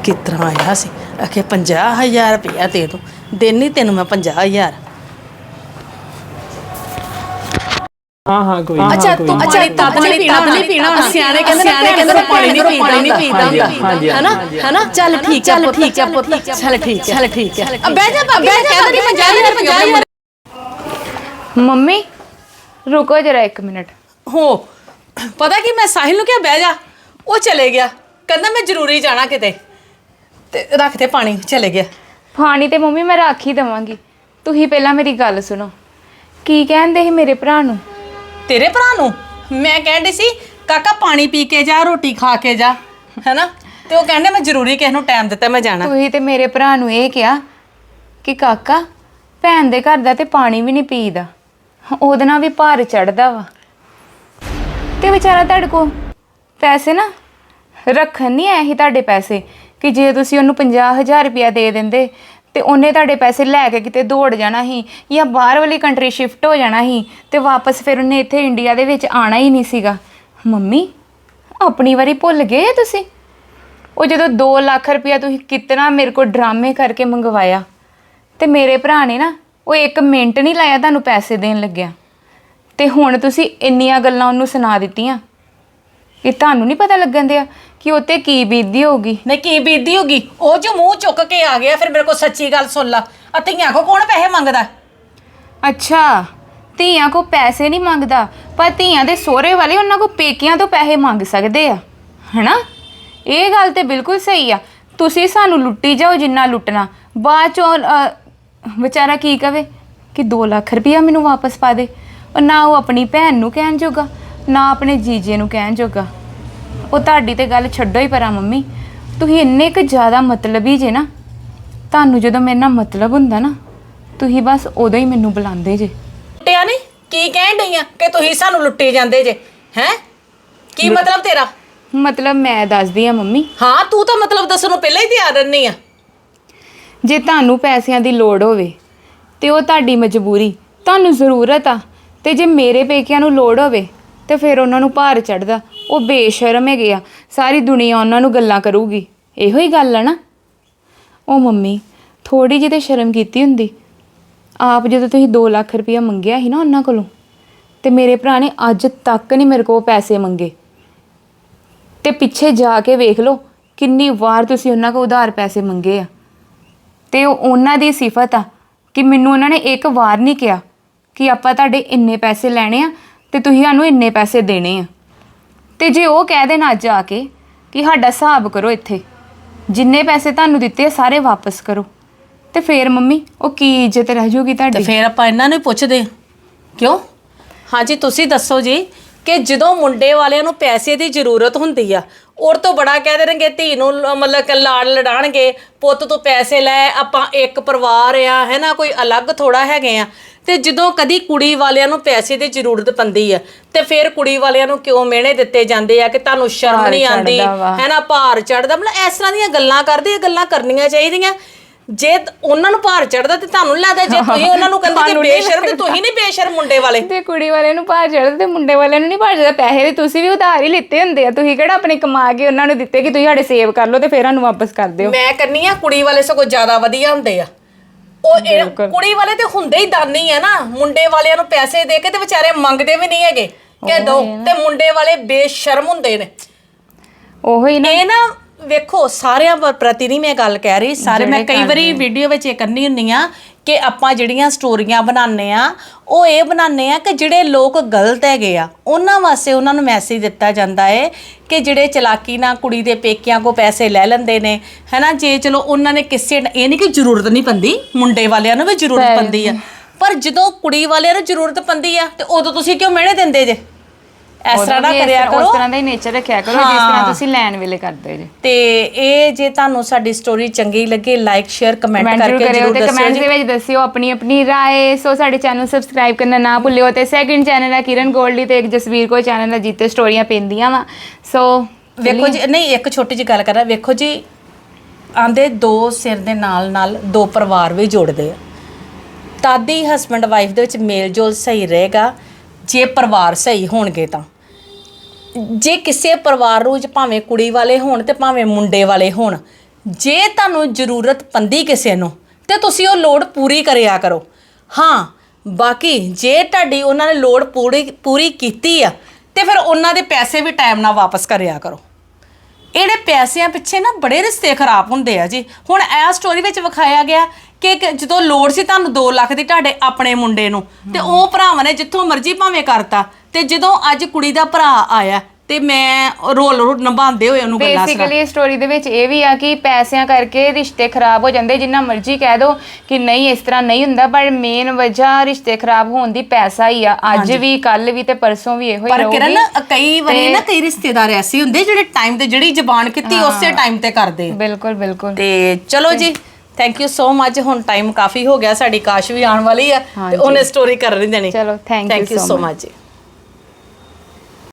[SPEAKER 1] ਕਿਤਰਾ ਆਇਆ ਸੀ? ਅਖੇ 50000 ਰੁਪਇਆ ਦੇ ਦੋ। ਦੇਣੀ ਤੈਨੂੰ ਮੈਂ 50000
[SPEAKER 3] ਹਾਂ ਹਾਂ ਕੋਈ ਨੀ,
[SPEAKER 1] ਅੱਛਾ ਤੂੰ
[SPEAKER 3] ਨੀ।
[SPEAKER 1] ਅੱਛਾ ਤਦ ਨਹੀਂ ਪੀਣਾ ਨਹੀਂ ਪੀਣਾ ਸਿਆਣੇ ਕਹਿੰਦੇ ਸਿਆਣੇ ਕਹਿੰਦੇ ਪਾਣੀ ਨਹੀਂ ਪੀਦਾ ਨਹੀਂ ਪੀਦਾ। ਹੁੰਦਾ
[SPEAKER 3] ਹਾਂਜੀ,
[SPEAKER 1] ਹੈਨਾ? ਹੈਨਾ? ਚੱਲ ਠੀਕ ਹੈ ਪੁੱਤ ਠੀਕ ਹੈ ਪੁੱਤ। ਚੱਲ ਠੀਕ ਹੈ ਚੱਲ ਠੀਕ ਹੈ ਆ। ਬਹਿ ਜਾ ਬਾਕੀ ਮੈਂ ਕਹਿ ਦੇਣੀ 50000 ਰੁਪਇਆ
[SPEAKER 2] ਮੰਮੀ ਰੁਕੋ ਜਰਾ ਇੱਕ ਮਿੰਟ।
[SPEAKER 1] ਹੋ ਪਤਾ ਕੀ ਮੈਂ ਸਾਹਿਲ ਨੂੰ ਕਿਹਾ ਬਹਿ ਜਾ। ਉਹ ਚਲੇ ਗਿਆ। ਕਹਿੰਦਾ ਮੈਂ ਜ਼ਰੂਰੀ ਜਾਣਾ ਕਿਤੇ। ਤੇ ਰੱਖ ਤੇ ਪਾਣੀ ਚਲੇ ਗਿਆ।
[SPEAKER 2] ਪਾਣੀ ਤੇ ਮੰਮੀ ਮੈਂ ਰੱਖ ਹੀ ਦਵਾਂਗੀ। ਤੁਸੀਂ ਪਹਿਲਾਂ ਮੇਰੀ ਗੱਲ ਸੁਣੋ। ਕੀ ਕਹਿੰਦੇ ਸੀ ਮੇਰੇ ਭਰਾ ਨੂੰ?
[SPEAKER 1] ਤੇਰੇ ਭਰਾ ਨੂੰ? ਮੈਂ ਕਹਿੰਦੀ ਸੀ, ਕਾਕਾ ਪਾਣੀ ਪੀ ਕੇ ਜਾ, ਰੋਟੀ ਖਾ ਕੇ ਜਾ। ਹੈਨਾ? ਤੇ ਉਹ ਕਹਿੰਦੇ, ਮੈਂ ਜ਼ਰੂਰੀ ਕਿਸ ਨੂੰ ਟਾਈਮ ਦਿੱਤਾ, ਮੈਂ ਜਾਣਾ।
[SPEAKER 2] ਤੁਸੀਂ ਤੇ ਮੇਰੇ ਭਰਾ ਨੂੰ ਇਹ ਕਿਹਾ ਕਿ ਕਾਕਾ, ਭੈਣ ਦੇ ਘਰ ਦਾ ਤੇ ਪਾਣੀ ਵੀ ਨਹੀਂ ਪੀਦਾ। ਉਹਦੇ ਨਾਲ ਵੀ ਭਾਰ ਚੜਦਾ ਵਾ। ਤੇ ਵਿਚਾਰਾ ਤੁਹਾਡੇ ਕੋ ਪੈਸੇ ਨਾ ਰੱਖਣ ਨਹੀਂ ਆਏ ਸੀ ਤੁਹਾਡੇ ਪੈਸੇ, ਕਿ ਜੇ ਤੁਸੀਂ ਉਹਨੂੰ 50000 ਰੁਪਇਆ ਦੇ ਦਿੰਦੇ ਤੇ ਉਹਨੇ ਤੁਹਾਡੇ ਪੈਸੇ ਲੈ ਕੇ ਕਿਤੇ ਦੌੜ ਜਾਣਾ ਸੀ ਜਾਂ ਬਾਹਰ ਵਾਲੀ ਕੰਟਰੀ ਸ਼ਿਫਟ ਹੋ ਜਾਣਾ ਸੀ ਤੇ ਵਾਪਸ ਫਿਰ ਉਹਨੇ ਇੱਥੇ ਇੰਡੀਆ ਦੇ ਵਿੱਚ ਆਣਾ ਹੀ ਨਹੀਂ ਸੀਗਾ। ਮੰਮੀ, ਆਪਣੀ ਵਾਰੀ ਭੁੱਲ ਗਏ ਆ ਤੁਸੀਂ? ਉਹ ਜਦੋਂ 2 ਲੱਖ ਰੁਪਇਆ ਤੁਸੀਂ ਕਿਤਨਾ ਮੇਰੇ ਕੋਲ ਡਰਾਮੇ ਕਰਕੇ ਮੰਗਵਾਇਆ ਤੇ ਮੇਰੇ ਭਰਾ ਨੇ ਨਾ ਉਹ 1 ਮਿੰਟ ਨਹੀਂ ਲਾਇਆ ਤੁਹਾਨੂੰ ਪੈਸੇ ਦੇਣ ਲੱਗਿਆ। ਤੇ ਹੁਣ ਤੁਸੀਂ ਇੰਨੀਆਂ ਗੱਲਾਂ ਉਹਨੂੰ ਸੁਣਾ ਦਿੱਤੀਆਂ। ਇਹ ਤੁਹਾਨੂੰ ਨਹੀਂ ਪਤਾ ਲੱਗਣ ਦਿਆ ਕਿ ਉੱਤੇ ਕੀ ਬੀਤਦੀ ਹੋਊਗੀ?
[SPEAKER 1] ਨਹੀਂ ਕੀ ਬੀਤਦੀ ਹੋਗੀ ਉਹ ਜੋ ਮੂੰਹ ਚੁੱਕ ਕੇ ਆ ਗਿਆ ਫਿਰ ਮੇਰੇ ਕੋਲ ਸੱਚੀ ਗੱਲ ਸੁਣ ਲਾ। ਅਤੀਆਂ ਕੋ ਕੌਣ ਪੈਸੇ ਮੰਗਦਾ?
[SPEAKER 2] ਅੱਛਾ ਧੀਆਂ ਕੋ ਪੈਸੇ ਨਹੀਂ ਮੰਗਦਾ ਪਰ ਧੀਆਂ ਦੇ ਸੋਹਰੇ ਵਾਲੇ ਉਹਨਾਂ ਕੋ ਪੇਕਿਆਂ ਤੋਂ ਪੈਸੇ ਮੰਗ ਸਕਦੇ ਆ। ਹੈਨਾ? ਇਹ ਗੱਲ ਤੇ ਬਿਲਕੁਲ ਸਹੀ ਆ। ਤੁਸੀਂ ਸਾਨੂੰ ਲੁੱਟੀ ਜਾਓ ਜਿੰਨਾ ਲੁੱਟਣਾ। ਬਾਅਦ ਚੋਂ ਅ, ਵਿਚਾਰਾ ਕੀ ਕਵੇ? ਕਿ 2 ਲੱਖ ਰੁਪਇਆ ਮੈਨੂੰ ਵਾਪਸ ਪਾ ਦੇ। ਉਹ ਨਾ ਉਹ ਆਪਣੀ ਭੈਣ ਨੂੰ ਕਹਿਣ ਜੋਗਾ ਨਾ ਆਪਣੇ ਜੀਜੇ ਨੂੰ ਕਹਿਣ ਜੋਗਾ। ਉਹ ਤੁਹਾਡੀ ਤੇ ਗੱਲ ਛੱਡੋ ਹੀ ਪਰਾਂ ਮੰਮੀ। ਤੁਸੀਂ ਇੰਨੇ ਕੁ ਜ਼ਿਆਦਾ ਮਤਲਬੀ ਜੇ ਨਾ ਤੁਹਾਨੂੰ ਜਦੋਂ ਮੇਰੇ ਨਾਲ ਮਤਲਬ ਹੁੰਦਾ ਨਾ ਤੁਸੀਂ ਬਸ ਉਦੋਂ ਹੀ ਮੈਨੂੰ ਬੁਲਾਉਂਦੇ ਜੇ।
[SPEAKER 1] ਲੁੱਟਿਆ ਨਹੀਂ ਕੀ ਕਹਿਣ ਡਈ ਆ ਕਿ ਤੁਸੀਂ ਸਾਨੂੰ ਲੁੱਟੀ ਜਾਂਦੇ ਜੇ? ਹੈ? ਕੀ ਮਤਲਬ ਤੇਰਾ?
[SPEAKER 2] ਮਤਲਬ ਮੈਂ ਦੱਸਦੀ ਆ ਮੰਮੀ।
[SPEAKER 1] ਹਾਂ ਤੂੰ ਤਾਂ ਮਤਲਬ ਦੱਸਣ ਨੂੰ ਪਹਿਲਾਂ ਹੀ ਤਿਆਰ ਰਹਿਨੀ ਆ।
[SPEAKER 2] ਜੇ ਤੁਹਾਨੂੰ ਪੈਸਿਆਂ ਦੀ ਲੋੜ ਹੋਵੇ ਤੇ ਉਹ ਤੁਹਾਡੀ ਮਜਬੂਰੀ ਤੁਹਾਨੂੰ ਜ਼ਰੂਰਤ ਆ ਤੇ ਜੇ ਮੇਰੇ ਪੇਕਿਆਂ ਨੂੰ ਲੋੜ ਹੋਵੇ ਤੇ ਫਿਰ ਉਹਨਾਂ ਨੂੰ ਭਾਰ ਚੜਦਾ ਉਹ ਬੇਸ਼ਰਮ ਹੈਗੇ ਆ। ਸਾਰੀ ਦੁਨੀਆ ਉਹਨਾਂ ਨੂੰ ਗੱਲਾਂ ਕਰੂਗੀ। ਇਹੋ ਹੀ ਗੱਲ ਆ ਨਾ। ਉਹ ਮੰਮੀ ਥੋੜੀ ਜਿਹੀ ਤੇ ਸ਼ਰਮ ਕੀਤੀ ਹੁੰਦੀ। ਆਪ ਜਦੋਂ ਤੁਸੀਂ 2 ਲੱਖ ਰੁਪਇਆ ਮੰਗਿਆ ਸੀ ਨਾ ਉਹਨਾਂ ਕੋਲੋਂ, ਤੇ ਮੇਰੇ ਭਰਾ ਨੇ ਅੱਜ ਤੱਕ ਨਹੀਂ ਮੇਰੇ ਕੋਲ ਪੈਸੇ ਮੰਗੇ। ਤੇ ਪਿੱਛੇ ਜਾ ਕੇ ਵੇਖ ਲਓ, ਕਿੰਨੀ ਵਾਰ ਤੁਸੀਂ ਉਹਨਾਂ ਕੋਲ ਉਧਾਰ ਪੈਸੇ ਮੰਗੇ ਆ। ਤੇ ਉਹ ਉਹਨਾਂ ਦੀ ਸਿਫਤ ਆ ਕਿ ਮੈਨੂੰ ਉਹਨਾਂ ਨੇ ਇੱਕ ਵਾਰ ਨਹੀਂ ਕਿਹਾ ਕਿ ਆਪਾਂ ਤੁਹਾਡੇ ਇੰਨੇ ਪੈਸੇ ਲੈਣੇ ਆ ਤੇ ਤੁਸੀਂ ਸਾਨੂੰ ਇੰਨੇ ਪੈਸੇ ਦੇਣੇ ਆ। ਤੇ ਜੇ ਉਹ ਕਹਿ ਦੇਣ ਅੱਜ ਆ ਕੇ ਕਿ ਸਾਡਾ ਹਿਸਾਬ ਕਰੋ ਇੱਥੇ ਜਿੰਨੇ ਪੈਸੇ ਤੁਹਾਨੂੰ ਦਿੱਤੇ ਆ ਸਾਰੇ ਵਾਪਸ ਕਰੋ। ਤੇ ਫੇਰ ਮੰਮੀ ਉਹ ਕੀ ਇੱਜ਼ਤ ਰਹਿ ਜੂਗੀ
[SPEAKER 1] ਤੇ
[SPEAKER 2] ਤੁਹਾਡੀ?
[SPEAKER 1] ਫਿਰ ਆਪਾਂ ਇਹਨਾਂ ਨੂੰ ਹੀ ਪੁੱਛਦੇ ਹਾਂ। ਕਿਉਂ? ਹਾਂਜੀ ਤੁਸੀਂ ਦੱਸੋ ਜੀ ਕਿ ਜਦੋਂ ਮੁੰਡੇ ਵਾਲਿਆਂ ਨੂੰ ਪੈਸੇ ਦੀ ਜ਼ਰੂਰਤ ਹੁੰਦੀ ਆ ਔਰ ਤੋਂ ਬੜਾ ਕਹਿ ਦੇਣਗੇ ਧੀ ਨੂੰ ਲ- ਮਤਲਬ ਕਿ ਲਾੜ ਲੜਾਣਗੇ ਪੁੱਤ ਤੋਂ ਪੈਸੇ ਲੈ ਆਪਾਂ ਇੱਕ ਪਰਿਵਾਰ ਆ ਹੈ ਨਾ ਕੋਈ ਅਲੱਗ ਥੋੜਾ ਹੈਗੇ ਆ। ਤੇ ਜਦੋਂ ਕਦੀ ਕੁੜੀ ਵਾਲਿਆਂ ਨੂੰ ਪੈਸੇ ਦੀ ਜ਼ਰੂਰਤ ਪੈਂਦੀ ਆ ਤੇ ਫਿਰ ਕੁੜੀ ਵਾਲਿਆਂ ਨੂੰ ਕਿਉਂ ਮਿਹਣੇ ਦਿੱਤੇ ਜਾਂਦੇ ਆ ਕਿ ਤੁਹਾਨੂੰ ਸ਼ਰਮ ਨਹੀਂ ਆਉਂਦੀ?
[SPEAKER 2] ਚੜ੍ਹਦਾ ਵਾ।
[SPEAKER 1] ਹੈ ਨਾ ਭਾਰ ਚੜਦਾ ਮਤਲਬ ਇਸ ਤਰ੍ਹਾਂ ਦੀਆਂ ਗੱਲਾਂ ਕਰਦੇ ਇਹ ਗੱਲਾਂ ਕਰਨੀਆਂ ਚਾਹੀਦੀਆਂ। ਜੇ ਉਹਨਾਂ ਨੂੰ ਭਾਰ ਚੜਦਾ ਤੇ ਤੁਹਾਨੂੰ ਲੱਗਦਾ ਜੇ ਤੁਸੀਂ ਉਹਨਾਂ ਨੂੰ ਕਹਿੰਦੇ ਕਿ ਬੇਸ਼ਰਮ ਤੇ ਤੁਸੀਂ ਨਹੀਂ ਬੇਸ਼ਰਮ ਮੁੰਡੇ ਵਾਲੇ।
[SPEAKER 2] ਤੇ ਕੁੜੀ ਵਾਲੇ ਨੂੰ ਭਾਰ ਚੜਦਾ ਤੇ ਮੁੰਡੇ ਵਾਲਿਆਂ ਨੂੰ ਨਹੀਂ ਭਾਰ ਚੜਦਾ ਪੈਸੇ ਤੇ ਤੁਸੀਂ ਵੀ ਉਧਾਰ ਹੀ ਲਿੱਤੇ ਹੁੰਦੇ ਆ। ਤੁਸੀਂ ਕਿਹੜਾ ਆਪਣੇ ਕਮਾ ਕੇ ਉਹਨਾਂ ਨੂੰ ਦਿੱਤੇ ਕਿ ਤੁਸੀਂ ਸਾਡੇ ਸੇਵ ਕਰ ਲਓ ਤੇ ਫਿਰ ਸਾਨੂੰ ਵਾਪਸ ਕਰ ਦਿਓ?
[SPEAKER 1] ਮੈਂ ਕਹਿੰਨੀ ਆ ਕੁੜੀ ਵਾਲੇ ਸਗੋਂ ਜ਼ਿਆਦਾ ਵਧੀਆ ਹੁੰਦੇ ਆ। ਉਹ ਇਹ- ਕੁੜੀ ਵਾਲੇ ਤੇ ਹੁੰਦੇ ਹੀ ਦਾਨੀ ਆ ਨਾ। ਮੁੰਡੇ ਵਾਲਿਆਂ ਨੂੰ ਪੈਸੇ ਦੇ ਕੇ ਤੇ ਵਿਚਾਰੇ ਮੰਗਦੇ ਵੀ ਨਹੀਂ ਹੈਗੇ। ਕਿ ਦੋ ਤੇ ਮੁੰਡੇ ਵਾਲੇ ਬੇਸ਼ਰਮ ਹੁੰਦੇ ਨੇ।
[SPEAKER 2] ਉਹੋ ਹੀ ਨਾ।
[SPEAKER 1] ਇਹ ਨਾ ਵੇਖੋ ਸਾਰਿਆਂ ਪ- ਪ੍ਰਤੀ ਨਹੀਂ ਮੈਂ ਗੱਲ ਕਹਿ ਰਹੀ। ਸਾਰੇ ਮੈਂ ਕਈ ਵਾਰੀ ਵੀਡੀਓ ਵਿੱਚ ਇਹ ਕਰਨੀ ਹੁੰਨੀ ਆ ਕਿ ਆਪਾਂ ਜਿਹੜੀਆਂ ਸਟੋਰੀਆਂ ਬਣਾਉਂਦੇ ਆ ਉਹ ਇਹ ਬਣਾਉਂਦੇ ਆ ਕਿ ਜਿਹੜੇ ਲੋਕ ਗਲਤ ਹੈਗੇ ਆ ਉਹਨਾਂ ਵਾਸਤੇ ਉਹਨਾਂ ਨੂੰ ਮੈਸੇਜ ਦਿੱਤਾ ਜਾਂਦਾ ਹੈ ਕਿ ਜਿਹੜੇ ਚਲਾਕੀ ਨਾਲ ਕੁੜੀ ਦੇ ਪੇਕਿਆਂ ਕੋ ਪੈਸੇ ਲੈ ਲੈਂਦੇ ਨੇ ਹੈਨਾ? ਜੇ ਚਲੋ ਉਹਨਾਂ ਨੇ ਕਿਸੇ ਇਹ ਨਹੀਂ ਕਿ ਜ਼ਰੂਰਤ ਨਹੀਂ ਪੈਂਦੀ ਮੁੰਡੇ ਵਾਲਿਆਂ ਨੂੰ ਵੀ ਜ਼ਰੂਰਤ ਪੈਂਦੀ ਆ। ਪਰ ਜਦੋਂ ਕੁੜੀ ਵਾਲਿਆਂ ਨੂੰ ਜ਼ਰੂਰਤ ਪੈਂਦੀ ਆ ਤੇ ਉਦੋਂ ਤੁਸੀਂ ਕਿਉਂ ਮਿਹਣੇ ਦਿੰਦੇ ਜੇ? ਇਸ ਤਰ੍ਹਾਂ ਨਾ ਕਰਿਆ ਕਰੋ।
[SPEAKER 2] ਉਸ ਤਰ੍ਹਾਂ ਦਾ ਹੀ ਨੇਚਰ ਰੱਖਿਆ ਕਰੋ ਜਿਸ ਤਰ੍ਹਾਂ ਤੁਸੀਂ ਲੈਣ ਵੇਲੇ ਕਰਦੇ ਜੇ।
[SPEAKER 1] ਤੇ ਇਹ ਜੇ ਤੁਹਾਨੂੰ ਸਾਡੀ ਸਟੋਰੀ ਚੰਗੀ ਲੱਗੇ ਲਾਈਕ ਸ਼ੇਅਰ ਕਮੈਂਟ
[SPEAKER 2] ਕਮੈਂਟ
[SPEAKER 1] ਕਰਕੇ ਜਰੂਰ ਦੱਸਿਓ
[SPEAKER 2] ਕਮੈਂਟਸ
[SPEAKER 1] ਜੀ।
[SPEAKER 2] ਦੇ ਵਿੱਚ ਦੱਸਿਓ ਆਪਣੀ ਆਪਣੀ ਰਾਏ। ਸੋ ਸਾਡੇ ਚੈਨਲ ਸਬਸਕ੍ਰਾਈਬ ਕਰਨਾ ਨਾ ਭੁੱਲਿਓ ਤੇ ਸੈਕਿੰਡ ਚੈਨਲ ਹੈ ਕਿਰਨ ਗੋਲਡੀ ਤੇ ਇੱਕ ਜਸਵੀਰ ਕੋ ਚੈਨਲ ਹੈ ਜਿੱਤੇ ਸਟੋਰੀਆਂ ਪੈਂਦੀਆਂ ਵਾ। ਸੋ
[SPEAKER 1] ਵੇਖੋ ਜੀ ਨਹੀਂ ਇੱਕ ਛੋਟੀ ਜਿਹੀ ਗੱਲ ਕਰਾਂ। ਵੇਖੋ ਜੀ ਆਂਦੇ ਦੋ ਸਿਰ ਦੇ ਨਾਲ ਨਾਲ ਦੋ ਪਰਿਵਾਰ ਵੀ ਜੋੜਦੇ ਆ। ਤਾਦੀ ਹਸਬੰਡ ਵਾਈਫ ਦੇ ਵਿੱਚ ਮੇਲ ਜੋਲ ਸਹੀ ਰਹੇਗਾ। ਜੇ ਪਰਿਵਾਰ ਸਹੀ ਹੋਣਗੇ ਤਾਂ। ਜੇ ਕਿਸੇ ਪਰਿਵਾਰ ਨੂੰ ਭਾਵੇਂ ਕੁੜੀ ਵਾਲੇ ਹੋਣ ਤੇ ਭਾਵੇਂ ਮੁੰਡੇ ਵਾਲੇ ਹੋਣ, ਜੇ ਤੁਹਾਨੂੰ ਜ਼ਰੂਰਤ ਪੰਦੀ ਕਿਸੇ ਨੂੰ, ਤੇ ਤੁਸੀਂ ਉਹ ਲੋੜ ਪੂਰੀ ਕਰਿਆ ਕਰੋ। ਹਾਂ, ਬਾਕੀ ਜੇ ਤੁਹਾਡੀ ਉਹਨਾਂ ਨੇ ਲੋੜ ਪੂਰੀ ਪੂਰੀ ਕੀਤੀ ਆ, ਤੇ ਫਿਰ ਉਹਨਾਂ ਦੇ ਪੈਸੇ ਵੀ ਟਾਈਮ ਨਾਲ ਵਾਪਸ ਕਰਿਆ ਕਰੋ। ਇਹਦੇ ਪੈਸਿਆਂ ਪਿੱਛੇ ਨਾ ਬੜੇ ਰਿਸ਼ਤੇ ਖਰਾਬ ਹੁੰਦੇ ਆ ਜੀ। ਹੁਣ ਇਹ ਸਟੋਰੀ ਵਿੱਚ ਵਿਖਾਇਆ ਗਿਆ ਕਿ ਇੱਕ ਜਦੋਂ ਲੋੜ ਸੀ ਤੁਹਾਨੂੰ 2 ਲੱਖ ਦੀ ਤੁਹਾਡੇ ਆਪਣੇ ਮੁੰਡੇ ਨੂੰ ਤੇ ਉਹ ਭਰਾਵਾਂ ਨੇ ਜਿੱਥੋਂ ਮਰਜ਼ੀ ਭਾਵੇਂ ਕਰਤਾ ਤੇ ਜਦੋਂ ਅੱਜ ਕੁੜੀ ਦਾ ਭਰਾ ਆਇਆ ਤੇ ਮੈਂ ਰੋਲ ਨਿਭਾਉਂਦੇ ਹੋਏ ਉਹਨੂੰ ਗੱਲਾਂ ਸੁਣਾ
[SPEAKER 2] ਬੇਸਿਕਲੀ ਸਟੋਰੀ ਦੇ ਵਿੱਚ ਇਹ ਵੀ ਆ ਕਿ ਪੈਸਿਆਂ ਕਰਕੇ ਰਿਸ਼ਤੇ ਖਰਾਬ ਹੋ ਜਾਂਦੇ ਜਿੰਨਾ ਮਰਜ਼ੀ ਕਹਿ ਦੋ ਕਿ ਨਹੀਂ ਇਸ ਤਰ੍ਹਾਂ ਨਹੀਂ ਹੁੰਦਾ ਪਰ ਮੇਨ ਵਜ੍ਹਾ ਰਿਸ਼ਤੇ ਖਰਾਬ ਹੋਣ ਦੀ ਪੈਸਾ ਹੀ ਆ। ਅੱਜ ਵੀ ਕੱਲ ਵੀ ਤੇ ਪਰਸੋਂ ਵੀ ਇਹੋ ਹੀ
[SPEAKER 1] ਪਰ ਕਿਰਨ ਕਈ ਵਾਰੀ ਨਾ ਕਈ ਰਿਸ਼ਤੇਦਾਰ ਐਸੇ ਹੁੰਦੇ ਜਿਹੜੇ ਟਾਈਮ ਤੇ ਜਿਹੜੀ ਜ਼ਬਾਨ ਕੀਤੀ ਉਸੇ ਟਾਈਮ ਤੇ ਕਰਦੇ ਆ।
[SPEAKER 2] ਬਿਲਕੁਲ ਬਿਲਕੁਲ।
[SPEAKER 1] ਤੇ ਚਲੋ ਜੀ ਥੈਂਕ ਯੂ ਸੋ ਮਚ ਹੁਣ ਟਾਈਮ ਕਾਫੀ ਹੋ ਗਿਆ ਸਾਡੀ ਕਾਸ਼ ਵੀ ਆਉਣ ਵਾਲੀ ਆ ਤੇ ਉਹਨੇ ਸਟੋਰੀ ਕਰ ਨਹੀਂ ਦੇਣੀ।
[SPEAKER 2] ਚਲੋ,
[SPEAKER 1] ਥੈਂਕ ਯੂ ਸੋ. ਮਚ